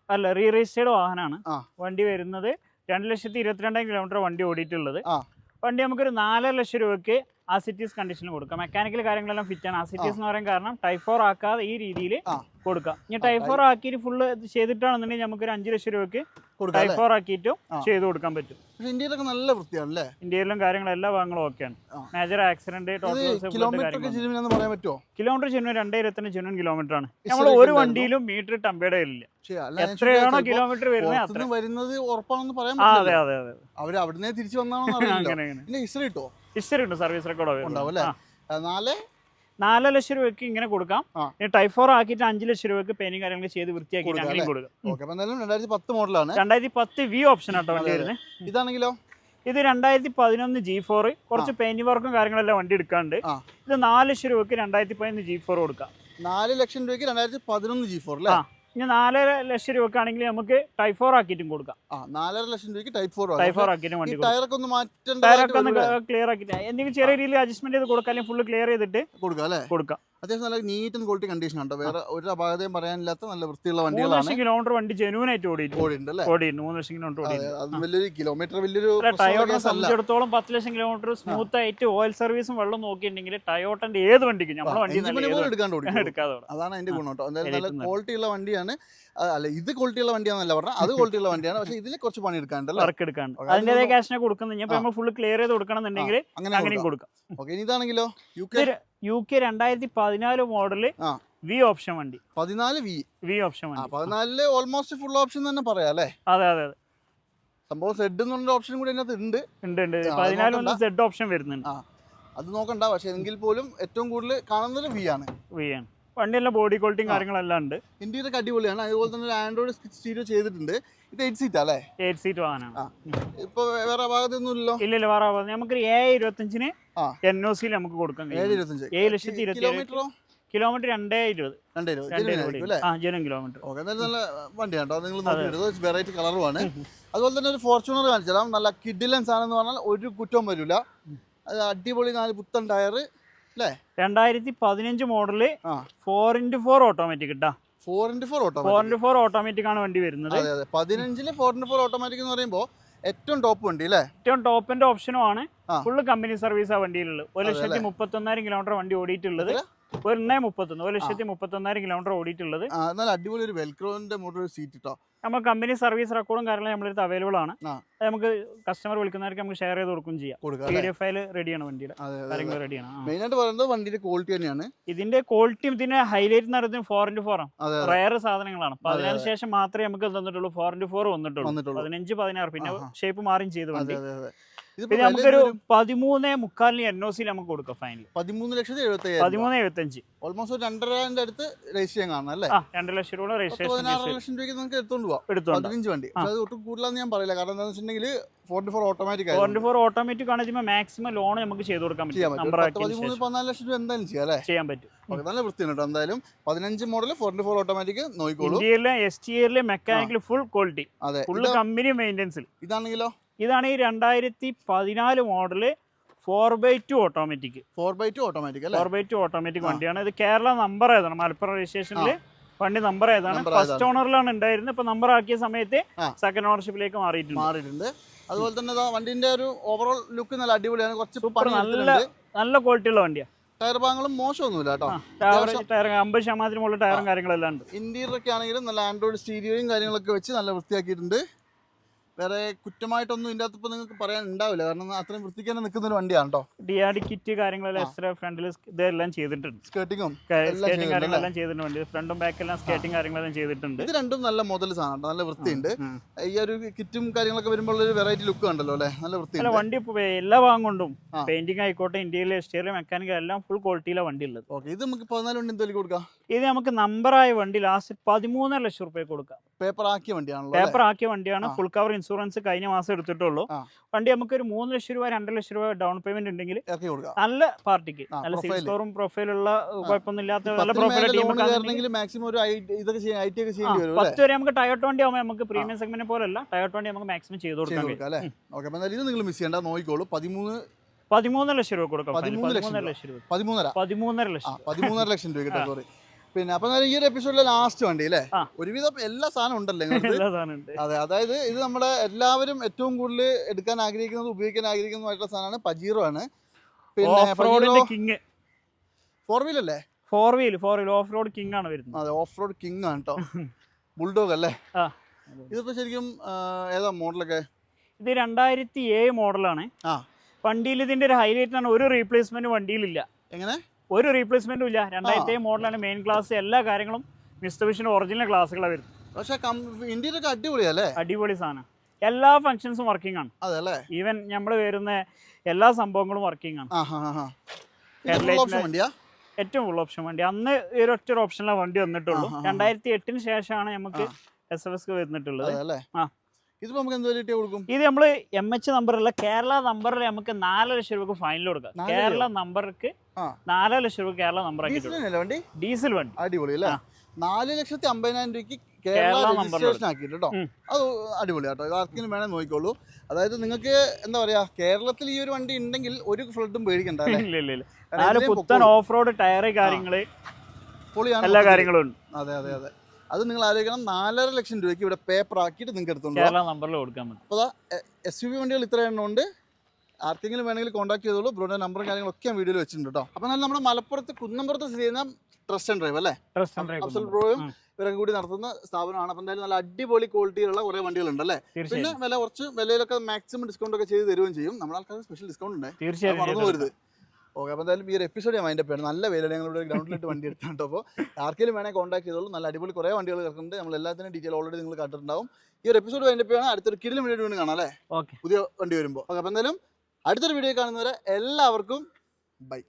Speaker 1: അല്ല റീ രജിസ്റ്റേർഡ് വാഹനമാണ് വണ്ടി വരുന്നത് രണ്ട് ലക്ഷത്തി ഇരുപത്തിരണ്ടായിരം കിലോമീറ്റർ വണ്ടി ഓടിയിട്ടുള്ളത്.
Speaker 2: ആ.
Speaker 1: വണ്ടി നമുക്കൊരു നാലര ലക്ഷം രൂപയ്ക്ക് ആ സിറ്റീസ് കണ്ടീഷനിൽ കൊടുക്കാം. മെക്കാനിക്കൽ കാര്യങ്ങളെല്ലാം ഫിറ്റ് ആണ്. ആ സിറ്റീസ് എന്ന് പറയാൻ കാരണം ടൈഫോർ ആക്കാതെ ഈ രീതിയിൽ കൊടുക്കാം. ഇനി ടൈഫോർ ആക്കിയിട്ട് ഫുള്ള് ചെയ്തിട്ടാണെന്നുണ്ടെങ്കിൽ നമുക്ക് ഒരു അഞ്ച് ലക്ഷം രൂപയ്ക്ക് ടൈഫോർ ആക്കിയിട്ടും ചെയ്തു കൊടുക്കാൻ പറ്റും.
Speaker 2: ഇന്ത്യയിലൊക്കെ നല്ല വൃത്തിയാണല്ലേ
Speaker 1: ഇന്ത്യയിലും കാര്യങ്ങളും എല്ലാ ഭാഗങ്ങളും ഓക്കെയാണ്. മേജർ ആക്സിഡന്റ്
Speaker 2: കിലോമീറ്റർ
Speaker 1: ചെന്നു രണ്ടേ ഇരുപത്തിന് കിലോമീറ്റർ ആണ്. നമ്മൾ ഒരു വണ്ടിയിലും മീറ്റർ ടമ്പയുടെ ഇല്ല എത്രയാണോ കിലോമീറ്റർ വരുന്നത്
Speaker 2: വരുന്നത് ഉറപ്പാണെന്ന് പറയാൻ
Speaker 1: അതെ അതെ അതെ.
Speaker 2: അവർ അവിടുന്ന് തിരിച്ചു വന്നാണോ
Speaker 1: അങ്ങനെ അങ്ങനെ.
Speaker 2: പിന്നെ ഹിസ്റ്ററി കിട്ടോ
Speaker 1: ഹിസ്റ്ററി ഉണ്ട് സർവീസ് റെക്കോർഡ്
Speaker 2: ഉണ്ടാവും അല്ലേ? നാല്?
Speaker 1: നാല് ലക്ഷം രൂപയ്ക്ക് ഇങ്ങനെ കൊടുക്കാം.
Speaker 2: ആ.
Speaker 1: ഫോർ ടൈഫോർ ആക്കിയിട്ട് അഞ്ച് ലക്ഷം രൂപയ്ക്ക് പേനും കാര്യങ്ങൾ ചെയ്ത് വൃത്തിയാക്കിയിട്ട്
Speaker 2: കൊടുക്കാം
Speaker 1: അങ്ങനെയും കൊടുക്കാം.
Speaker 2: രണ്ടായിരത്തി പത്ത് മോഡലാണ്.
Speaker 1: രണ്ടായിരത്തി പത്ത് വി ഓപ്ഷൻ ആട്ടോ വണ്ടി വരുന്നത്
Speaker 2: ഇതാണെങ്കിലോ?
Speaker 1: ഇത് രണ്ടായിരത്തി പതിനൊന്ന് ജി ഫോർ കുറച്ച് പെയിന്റ് വർക്കും കാര്യങ്ങളെല്ലാം വണ്ടി എടുക്കാണ്ട്. ഇത് നാല് ലക്ഷം രൂപയ്ക്ക് രണ്ടായിരത്തി പതിനൊന്ന് ജി ഫോർ കൊടുക്കാം.
Speaker 2: നാല് ലക്ഷം രൂപയ്ക്ക് രണ്ടായിരത്തി പതിനൊന്ന് ജി ഫോർ അല്ലേ.
Speaker 1: ഇനി നാലര ലക്ഷം രൂപക്കാണെങ്കിൽ നമുക്ക് ടൈപ്പ് ഫോർ ആക്കിയിട്ടും കൊടുക്കാം.
Speaker 2: ആ നാലര ലക്ഷം രൂപയ്ക്ക് ടൈപ്പ് ഫോർ
Speaker 1: ടൈഫോർ ആക്കിയിട്ടും വണ്ടി
Speaker 2: ടയറൊക്കെ ഒന്ന് മാറ്റേണ്ട
Speaker 1: ടയറൊക്കെ ഒന്ന് ക്ലിയർ ആക്കിയിട്ട് എന്തെങ്കിലും ചെറിയ രീതിയിൽ അഡ്ജസ്റ്റ്മെന്റ് ചെയ്ത് കൊടുക്കാം അല്ലെങ്കിൽ ഫുള്ള് ക്ലിയർ ചെയ്തിട്ട്
Speaker 2: കൊടുക്കാം അല്ലേ?
Speaker 1: കൊടുക്കാം.
Speaker 2: അത്യാവശ്യം നല്ല നീറ്റ് ആൻഡ് ക്വാളിറ്റി കണ്ടീഷൻ ഉണ്ട്? വേറെ ഒരു അപാകതയും പറയാനില്ലാത്ത നല്ല വൃത്തിയുള്ള വണ്ടികളാണ്.
Speaker 1: കിലോമീറ്റർ വണ്ടി ജെനുവൻ ആയിട്ട്
Speaker 2: അല്ലേ?
Speaker 1: ഓടിയിട്ട് മൂന്ന് ലക്ഷം കിലോമീറ്റർ
Speaker 2: അതെ വലിയൊരു കിലോമീറ്റർ വലിയൊരു
Speaker 1: സംബന്ധിച്ചിടത്തോളം പത്ത് ലക്ഷം കിലോമീറ്റർ സ്മൂത്ത് ആയിട്ട് ഓയിൽ സർവീസും വെള്ളം നോക്കിയിട്ടുണ്ടെങ്കിൽ ടയോട്ടന്റെ ഏത് വണ്ടിക്കും നമ്മുടെ വണ്ടി
Speaker 2: എടുക്കാണ്ട്
Speaker 1: എടുക്കാതെ
Speaker 2: അതാണ് അതിന്റെ ഗുണം കേട്ടോ എന്തായാലും നല്ല ക്വാളിറ്റി ഉള്ള വണ്ടിയാണ്. അല്ല ഇത് ക്വാളിറ്റി ഉള്ള വണ്ടിയാണെന്നല്ല പറഞ്ഞാൽ അത് ക്വാളിറ്റി ഉള്ള വണ്ടിയാണ്. പക്ഷേ ഇതിൽ കുറച്ച് പണി എടുക്കാണ്ടല്ലേ
Speaker 1: വർക്ക് എടുക്കാണ്ട്
Speaker 2: അതിന്റെതായ
Speaker 1: ക്യാഷിനെ ഇനിയിപ്പോൾ നമ്മൾ ഫുള്ള് ക്ലിയർ ചെയ്ത് കൊടുക്കണമെന്നുണ്ടെങ്കിൽ
Speaker 2: അങ്ങനെ
Speaker 1: അങ്ങനെയും കൊടുക്കാം.
Speaker 2: ഓക്കെ ഇനി ഇതാണെങ്കിലോ? U K?
Speaker 1: യു കെ രണ്ടായിരത്തി പതിനാല്
Speaker 2: മോഡൽ
Speaker 1: വി ഓപ്ഷൻ വണ്ടി.
Speaker 2: പതിനാല് വി
Speaker 1: വി ഓപ്ഷൻ വണ്ടി.
Speaker 2: പതിനാലിൽ ഓൾമോസ്റ്റ് ഫുൾ ഓപ്ഷൻ തന്നെ പറയാം അല്ലേ?
Speaker 1: അതെ അതെ അതെ.
Speaker 2: സംഭവം സെഡ് എന്നുള്ള ഓപ്ഷൻ കൂടി അതിനകത്ത് ഉണ്ട്.
Speaker 1: ഉണ്ട് ഉണ്ട്. പതിനാല് ഒന്ന് സെഡ് ഓപ്ഷൻ വരുന്നുണ്ട്.
Speaker 2: അത് നോക്കണ്ട. പക്ഷെ എങ്കിൽ പോലും ഏറ്റവും കൂടുതൽ കാണുന്നത് വി ആണ്.
Speaker 1: വി ആണ്. വണ്ടിയെല്ലാം ബോഡി ക്വാളിറ്റിയും. കാര്യങ്ങളെല്ലാം ഉണ്ട്.
Speaker 2: ഇന്ത്യയിലൊക്കെ അടിപൊളിയാണ്. അതുപോലെ തന്നെ ആൻഡ്രോയിഡ് സ്റ്റീരിയോ ചെയ്തിട്ടുണ്ട്. ഇത് എയ്റ്റ് സീറ്റ് അല്ലേ?
Speaker 1: എയ്റ്റ് സീറ്റ് വാഹനമാണ്.
Speaker 2: ഇപ്പൊ വേറെ ഭാഗത്തൊന്നും ഇല്ലല്ലോ?
Speaker 1: ഇല്ല ഇല്ല വേറെ ഭാഗത്ത്. നമുക്ക് ഏ ഇരുപത്തഞ്ചിന്. എൻ ഒ സിയിൽ നമുക്ക് കൊടുക്കാം.
Speaker 2: ഏഴ്
Speaker 1: കഴിയും ഏഴ് ലക്ഷത്തി ഇരുപത്തി
Speaker 2: കിലോമീറ്ററോ
Speaker 1: കിലോമീറ്റർ രണ്ടേ ഇരുപത്.
Speaker 2: രണ്ടേ ഇരുപത്.
Speaker 1: ആ ജനം കിലോമീറ്റർ
Speaker 2: ഓക്കെ നല്ല വണ്ടിയാണ് നിങ്ങൾ. നോക്കിയിട്ട് വെറൈറ്റി കളറുമാണ് അതുപോലെ തന്നെ ഒരു ഫോർച്യൂണർ കാണിച്ചാൽ നല്ല കിഡിലൻസ് എന്ന് പറഞ്ഞാൽ ഒരു കുറ്റവും വരില്ല. അത് അടിപൊളി നാല് പുത്തൻ ടയർ
Speaker 1: രണ്ടായിരത്തി പതിനഞ്ച്
Speaker 2: model.
Speaker 1: Four into four automatic ഇട്ടാ
Speaker 2: four into four
Speaker 1: four
Speaker 2: automatic
Speaker 1: into four automatic ആണ് വണ്ടി വരുന്നത്.
Speaker 2: പതിനഞ്ചിൽ ഫോർ ഇന്റു ഫോർ ഓട്ടോമാറ്റിക് എന്ന് പറയുമ്പോൾ ഏറ്റവും ടോപ്പ് വണ്ടി അല്ലേ
Speaker 1: ഏറ്റവും ടോപ്പിന്റെ ഓപ്ഷനും ആണ്. ഫുള്ള് കമ്പനി സർവീസ് ആ വണ്ടിയിലുള്ളത്. ഒരു ലക്ഷത്തി മുപ്പത്തി ഒന്നായിരം കിലോമീറ്റർ വണ്ടി ഓടിയിട്ടുള്ളത്? ഒരു എണ്ണേ മുപ്പത്തൊന്ന്. ഒരു ലക്ഷത്തി മുപ്പത്തി ഒന്നായിരം കിലോമീറ്റർ ഓടിയിട്ടുള്ളത്
Speaker 2: നല്ല അടിപൊളി ഒരു വെൽക്രോന്റെ മോട്ടർ സീറ്റ് കേട്ടോ
Speaker 1: നമ്മൾ കമ്പനി സർവീസ് റെക്കോർഡും കാര്യങ്ങളും നമ്മളടുത്ത് അവൈലബിൾ ആണ്. നമുക്ക് കസ്റ്റമർ വിളിക്കുന്നവർക്ക് നമുക്ക് ഷെയർ ചെയ്ത് കൊടുക്കും ചെയ്യാം.
Speaker 2: ഫയൽ
Speaker 1: പി ഡി ഫയൽ റെഡിയാണ് വണ്ടിയുടെ. കാര്യങ്ങൾ റെഡിയാണ് മെയിൻ
Speaker 2: ആയിട്ട് പറയുന്നത് വണ്ടിയുടെ ക്വാളിറ്റി തന്നെയാണ്.
Speaker 1: ഇതിന്റെ ക്വാളിറ്റിയും ഇതിന്റെ ഹൈലൈറ്റ് എന്ന് പറയുന്നത് ഫോർ ഇന്റു ഫോർ ആണ്. റയർ സാധനങ്ങളാണ്. അപ്പൊ
Speaker 2: അതെ,
Speaker 1: അതിനു ശേഷം മാത്രമേ നമുക്ക് തന്നിട്ടുള്ളൂ. ഫോർ ഇന്റു ഫോർ വന്നിട്ടുള്ളൂ.
Speaker 2: വന്നിട്ടുള്ളൂ.
Speaker 1: പതിനഞ്ച് പതിനാറ്. പിന്നെ ഷേപ്പ് മാറിയും ചെയ്തു വണ്ടി. പിന്നെ നമുക്കൊരു? പതിമൂന്ന് മുക്കാലിന് എൻ ഒ സി നമുക്ക് കൊടുക്കാം ഫൈനൽ
Speaker 2: പതിമൂന്ന് ലക്ഷത്തി എഴുപത്തി
Speaker 1: പതിമൂന്ന് എഴുപത്തഞ്ച്.
Speaker 2: ഓൾമോസ്റ്റ് ഒരു രണ്ടരന്റെ അടുത്ത് രജിസ്റ്റർ ചെയ്യാൻ കാണണം അല്ലേ?
Speaker 1: രണ്ട് ലക്ഷം രൂപ രജിസ്ട്രേഷൻ
Speaker 2: പതിനാറ് ലക്ഷം രൂപയ്ക്ക് നമുക്ക് എടുത്തോണ്ട് പോവാം.
Speaker 1: എടുത്തോണ്ട്
Speaker 2: പതിനഞ്ച് വണ്ടി. അത് ഒട്ടും കൂടുതലാന്ന് ഞാൻ പറയില്ല. കാരണം എന്താണെന്ന് വെച്ചിട്ടുണ്ടെങ്കിൽ forty four automatic
Speaker 1: forty four automatic ആണ് മാക്സിമം ലോൺ നമുക്ക് ചെയ്ത് കൊടുക്കാൻ പറ്റും.
Speaker 2: പതിമൂന്ന് പതിനാല് ലക്ഷം രൂപ എന്തായാലും ചെയ്യാം അല്ലേ?
Speaker 1: ചെയ്യാൻ പറ്റും.
Speaker 2: ഓക്കെ നല്ല വൃത്തിയാണ് കേട്ടോ. എന്തായാലും പതിനഞ്ച് മോഡൽ ഫോർട്ടി ഫോർ ഓട്ടോമാറ്റിക് നോക്കിക്കോളൂ
Speaker 1: S T mechanical full quality
Speaker 2: അതെ.
Speaker 1: ഫുൾ കമ്പനി മെയിന്റെനൻസിൽ
Speaker 2: ഇതാണെങ്കിലോ?
Speaker 1: ഇതാണ് ഈ രണ്ടായിരത്തി പതിനാല് model four by two automatic
Speaker 2: four by two automatic
Speaker 1: four by two automatic വണ്ടിയാണ്. ഇത് കേരള നമ്പർ ഏതാണ്? മലപ്പുറം രജിസ്ട്രേഷനിൽ വണ്ടി നമ്പർ ഏതാണ്? ഫസ്റ്റ് ഓണറിലാണ് ഉണ്ടായിരുന്നത്. ഇപ്പൊ നമ്പർ ആക്കിയ സമയത്ത് സെക്കൻഡ് ഓണർഷിപ്പിലേക്ക് മാറിയിട്ടുണ്ട്.
Speaker 2: മാറിയിട്ടുണ്ട്. അതുപോലെ തന്നെ വണ്ടിന്റെ ഒരു ഓവറോൾ ലുക്ക് നല്ല അടിപൊളിയാണ്. കുറച്ച്
Speaker 1: നല്ല നല്ല ക്വാളിറ്റി ഉള്ള വണ്ടിയാണ്
Speaker 2: ടയർ ഭാഗങ്ങളും മോശമൊന്നുമില്ല കേട്ടോ.
Speaker 1: ടയർ ടയർ അമ്പത് ശതമാനത്തിന് മുകളിൽ ടയറും കാര്യങ്ങളെല്ലാം ഉണ്ട്.
Speaker 2: ഇന്റീരിയർ ഒക്കെ ആണെങ്കിലും നല്ല ആൻഡ്രോയിഡ് സ്റ്റീരിയോയും കാര്യങ്ങളൊക്കെ വെച്ച് നല്ല വൃത്തിയാക്കിയിട്ടുണ്ട്. വേറെ കുറ്റമായിട്ടൊന്നും ഇതിന്റെ അകത്ത് ഇപ്പോൾ നിങ്ങൾക്ക് പറയാൻ ഉണ്ടാവില്ല. കാരണം അത്രയും വൃത്തിക്ക് തന്നെ നിൽക്കുന്ന ഒരു വണ്ടിയാണ് കേട്ടോ
Speaker 1: ഡി ആർ ഡി കിറ്റ് കാര്യങ്ങളെല്ലാം. എക്സ്ട്രാ ഫ്രണ്ടിൽ ഇതെല്ലാം ചെയ്തിട്ടുണ്ട്. സ്കേറ്റിംഗും
Speaker 2: സ്കേറ്റിംഗ്
Speaker 1: കാര്യങ്ങളെല്ലാം ചെയ്തിട്ടുണ്ട് വണ്ടി ഫ്രണ്ടും ബാക്കെല്ലാം സ്കേറ്റിംഗ് കാര്യങ്ങളെല്ലാം ചെയ്തിട്ടുണ്ട്.
Speaker 2: ഇത് രണ്ടും നല്ല സാധനം കേട്ടോ നല്ല വൃത്തിയുണ്ട്. ഈ ഒരു കിറ്റും കാര്യങ്ങളൊക്കെ വരുമ്പോൾ ഒരു വെറൈറ്റി ലുക്ക് ഉണ്ടല്ലോ അല്ലേ? നല്ല വൃത്തി
Speaker 1: വണ്ടി എല്ലാ ഭാഗം കൊണ്ടും. പെയിന്റിംഗ് ആയിക്കോട്ടെ ഇന്ത്യയിലെ എക്സ്റ്റീരിയർ മെക്കാനിക്കൽ എല്ലാം ഫുൾ ക്വാളിറ്റിയിലെ വണ്ടി ഉള്ളത്.
Speaker 2: ഓക്കെ ഇത് നമുക്ക് പതിനാല് വണ്ടി എന്തെങ്കിലും കൊടുക്കാം?
Speaker 1: ഇത് നമുക്ക് നമ്പറായ വണ്ടി ലാസ്റ്റ് പതിമൂന്നര ലക്ഷം റുപ്യ കൊടുക്കാം.
Speaker 2: പേപ്പർ ആക്കിയ വണ്ടിയാണ്?
Speaker 1: പേപ്പർ ആക്കിയ വണ്ടിയാണ് ഫുൾ കവർ ഇൻഷുറൻസ് കഴിഞ്ഞ മാസം എടുത്തിട്ടുള്ളൂ. വണ്ടി നമുക്ക് ഒരു മൂന്ന് ലക്ഷം രൂപ രണ്ട് ലക്ഷം രൂപ ഡൗൺ പേയ്മെന്റ് ഉണ്ടെങ്കിൽ നല്ല പാർട്ടിക്ക് നല്ല സിവിൽ
Speaker 2: സ്റ്റോറും
Speaker 1: സ്കോറും പ്രൊഫൈലുള്ള കുഴപ്പമൊന്നുമില്ലാത്ത നല്ല പ്രൊഫൈൽ പത്ത് വരെ നമുക്ക് ടയോട്ട് വണ്ടി ആവുമ്പോൾ നമുക്ക് പ്രീമിയം സെഗ്മെന്റ് പോലല്ല. ടയോട്ട് വണ്ടി നമുക്ക് മാക്സിമം ചെയ്ത്
Speaker 2: കൊടുക്കാം ഇത് നിങ്ങൾ മിസ് ചെയ്യേണ്ട നോക്കിക്കോളൂ. പതിമൂന്ന്
Speaker 1: പതിമൂന്ന് ലക്ഷം രൂപ കൊടുക്കാം.
Speaker 2: പതിമൂന്ന് ലക്ഷം
Speaker 1: പതിമൂന്നര
Speaker 2: രൂപ.
Speaker 1: ലക്ഷം രൂപ.
Speaker 2: പതിമൂന്നര.
Speaker 1: പതിമൂന്നര ലക്ഷം
Speaker 2: പതിമൂന്നര ലക്ഷം രൂപ കിട്ടും സോറി പിന്നെ അപ്പൊ ഈ ഒരു എപ്പിസോഡിലെ ലാസ്റ്റ് വണ്ടി അല്ലേ ഒരുവിധം എല്ലാ സാധനം ഉണ്ടല്ലേ അതെ അതായത് ഇത് നമ്മുടെ എല്ലാവരും ഏറ്റവും കൂടുതൽ എടുക്കാൻ ആഗ്രഹിക്കുന്നത് ഉപയോഗിക്കാൻ ആഗ്രഹിക്കുന്നതുമായിട്ടുള്ള സാധനമാണ് പജീറോ ആണ്. പിന്നെ ഫോർ വീൽ അല്ലേ?
Speaker 1: Four wheel four wheel off road king ആണ് വരുന്നത്.
Speaker 2: അതെ ഓഫ് റോഡ് കിങ് ആണ് കേട്ടോ ബുൾഡോഗ് അല്ലേ. ഇതിപ്പോ ശരിക്കും ഏതാ മോഡലൊക്കെ?
Speaker 1: ഇത് രണ്ടായിരത്തി ഏഴ് മോഡലാണ്.
Speaker 2: ആ.
Speaker 1: വണ്ടിയിൽ ഇതിന്റെ ഒരു ഹൈലൈറ്റ് ആണ് ഒരു റീപ്ലേസ്മെന്റ് വണ്ടിയിലില്ല.
Speaker 2: എങ്ങനെ?
Speaker 1: ഒരു റീപ്ലേസ്മെന്റും ഇല്ല. രണ്ടായിരത്തി മോഡലാണ് മെയിൻ ക്ലാസ് എല്ലാ കാര്യങ്ങളും മിസ്തവിഷിന്റെ ഒറിജിനൽ ക്ലാസ്സുകളാണ് വരുന്നത്.
Speaker 2: പക്ഷേ ഇന്ത്യയിലൊക്കെ അടിപൊളിയല്ലേ?
Speaker 1: അടിപൊളി സാധനം. എല്ലാ ഫങ്ഷൻസും വർക്കിംഗ് ആണ്.
Speaker 2: അതെ അല്ലേ
Speaker 1: ഈവൻ നമ്മൾ വരുന്ന എല്ലാ സംഭവങ്ങളും വർക്കിംഗ് ആണ്. ഏറ്റവും ഫുൾ ഓപ്ഷൻ വണ്ടി. അന്ന് ഒരൊറ്റ ഒരു ഒറ്റ ഓപ്ഷനിലാണ് വണ്ടി വന്നിട്ടുള്ളൂ. രണ്ടായിരത്തി എട്ടിന് ശേഷമാണ് നമുക്ക്. എസ് എഫ് എസ്
Speaker 2: അല്ലേ
Speaker 1: ആ.
Speaker 2: ഇതിപ്പോ നമുക്ക് എന്ത് കൊടുക്കും?
Speaker 1: ഇത് നമ്മൾ എം എച്ച് നമ്പറല്ല കേരള നമ്പറിൽ നമുക്ക് നാല് ലക്ഷം രൂപക്ക് ഫൈനൽ കൊടുക്കാം. കേരള നമ്പർക്ക്. നാല് ലക്ഷം രൂപ കേരള നമ്പർ
Speaker 2: വണ്ടി?
Speaker 1: ഡീസൽ വണ്ടി.
Speaker 2: അടിപൊളി അല്ലേ. നാല് ലക്ഷത്തി അമ്പതിനായിരം രൂപയ്ക്ക് കേരള രജിസ്ട്രേഷൻ ആക്കിയിട്ട് കേട്ടോ. അത് അടിപൊളി കേട്ടോ. ആർക്കിനും ആർക്കെങ്കിലും വേണേ നോക്കിക്കോളൂ. അതായത് നിങ്ങൾക്ക് എന്താ പറയാ കേരളത്തിൽ ഈ ഒരു വണ്ടി ഉണ്ടെങ്കിൽ ഒരു ഫ്ലഡും പേടിക്കണ്ട
Speaker 1: പുത്തൻ ഓഫ് റോഡ് ടയർ
Speaker 2: കാര്യങ്ങൾ
Speaker 1: എല്ലാ കാര്യങ്ങളും
Speaker 2: അതെ അതെ അതെ. അത് നിങ്ങൾ ആലോചിക്കണം. നാലര ലക്ഷം രൂപയ്ക്ക് ഇവിടെ പേപ്പർ ആക്കിയിട്ട് നിങ്ങൾക്ക് എടുത്തോണ്ട്
Speaker 1: കേരള നമ്പറിൽ കൊടുക്കാൻ പറ്റും.
Speaker 2: അപ്പോൾ എസ് യു വി വണ്ടികൾ ഇത്ര എണ്ണം ഉണ്ട്. ആർക്കെങ്കിലും വേണമെങ്കിൽ കോൺടാക്ട് ചെയ്തോളൂ. ബ്രോയുടെ നമ്പറും കാര്യങ്ങളൊക്കെ ഞാൻ വീഡിയോയിൽ വെച്ചിട്ടുണ്ട് കേട്ടോ. അപ്പോൾ എന്നാൽ നമ്മുടെ മലപ്പുറത്ത് കുന്നമ്പുറത്ത് സ്ഥിതി ചെയ്യുന്ന ട്രസ്റ്റ് ആൻഡ് ഡ്രൈവ് അല്ലേ? അഫ്സൽ ബ്രോയും
Speaker 1: ഇവരും
Speaker 2: ഇവരൊക്കെ കൂടി നടത്തുന്ന സ്ഥാപനമാണ്. അപ്പോൾ എന്തായാലും നല്ല അടിപൊളി ക്വാളിറ്റിയിലുള്ള കുറേ വണ്ടികളുണ്ട് അല്ലേ? പിന്നെ വില കുറച്ച് വിലയിലൊക്കെ മാക്സിമം ഡിസ്കൗണ്ട് ഒക്കെ ചെയ്ത് തരുകയും ചെയ്യും. നമ്മുടെ ആൾക്കാർക്ക് സ്പെഷ്യൽ ഡിസ്കൗണ്ട് ഉണ്ട്.
Speaker 1: തീർച്ചയായും
Speaker 2: മറന്നു പോരുത് ഓക്കെ അപ്പോൾ എന്തായാലും ഈ ഒരു എപ്പിസോഡ് ഞാൻ മൈൻഡ് ആണ് നല്ല വില ഞങ്ങളുടെ ഗ്രൗണ്ടിലിട്ട് വണ്ടി എടുത്തിട്ടുണ്ട് അപ്പോൾ ആർക്കെങ്കിലും വേണേൽ കോൺടാക്ട് ചെയ്തോളൂ. നല്ല അടിപൊളി കുറേ വണ്ടികൾ കിടക്കുന്നുണ്ട്. നമ്മൾ എല്ലാത്തിനും ഡീറ്റെയിൽ ഓൾറെഡി നിങ്ങൾ കണ്ടിട്ടുണ്ടാവും. ഈ ഒരു എപ്പിസോഡ് ആണ് അടുത്തൊരു കിടിലും വീണ്ടും കാണാം അല്ലേ?
Speaker 1: ഓക്കെ
Speaker 2: പുതിയ വണ്ടി വരുമ്പോൾ. ഓക്കെ അപ്പോൾ എന്തായാലും അടുത്തൊരു വീഡിയോ കാണുന്നവരെ എല്ലാവർക്കും ബൈ.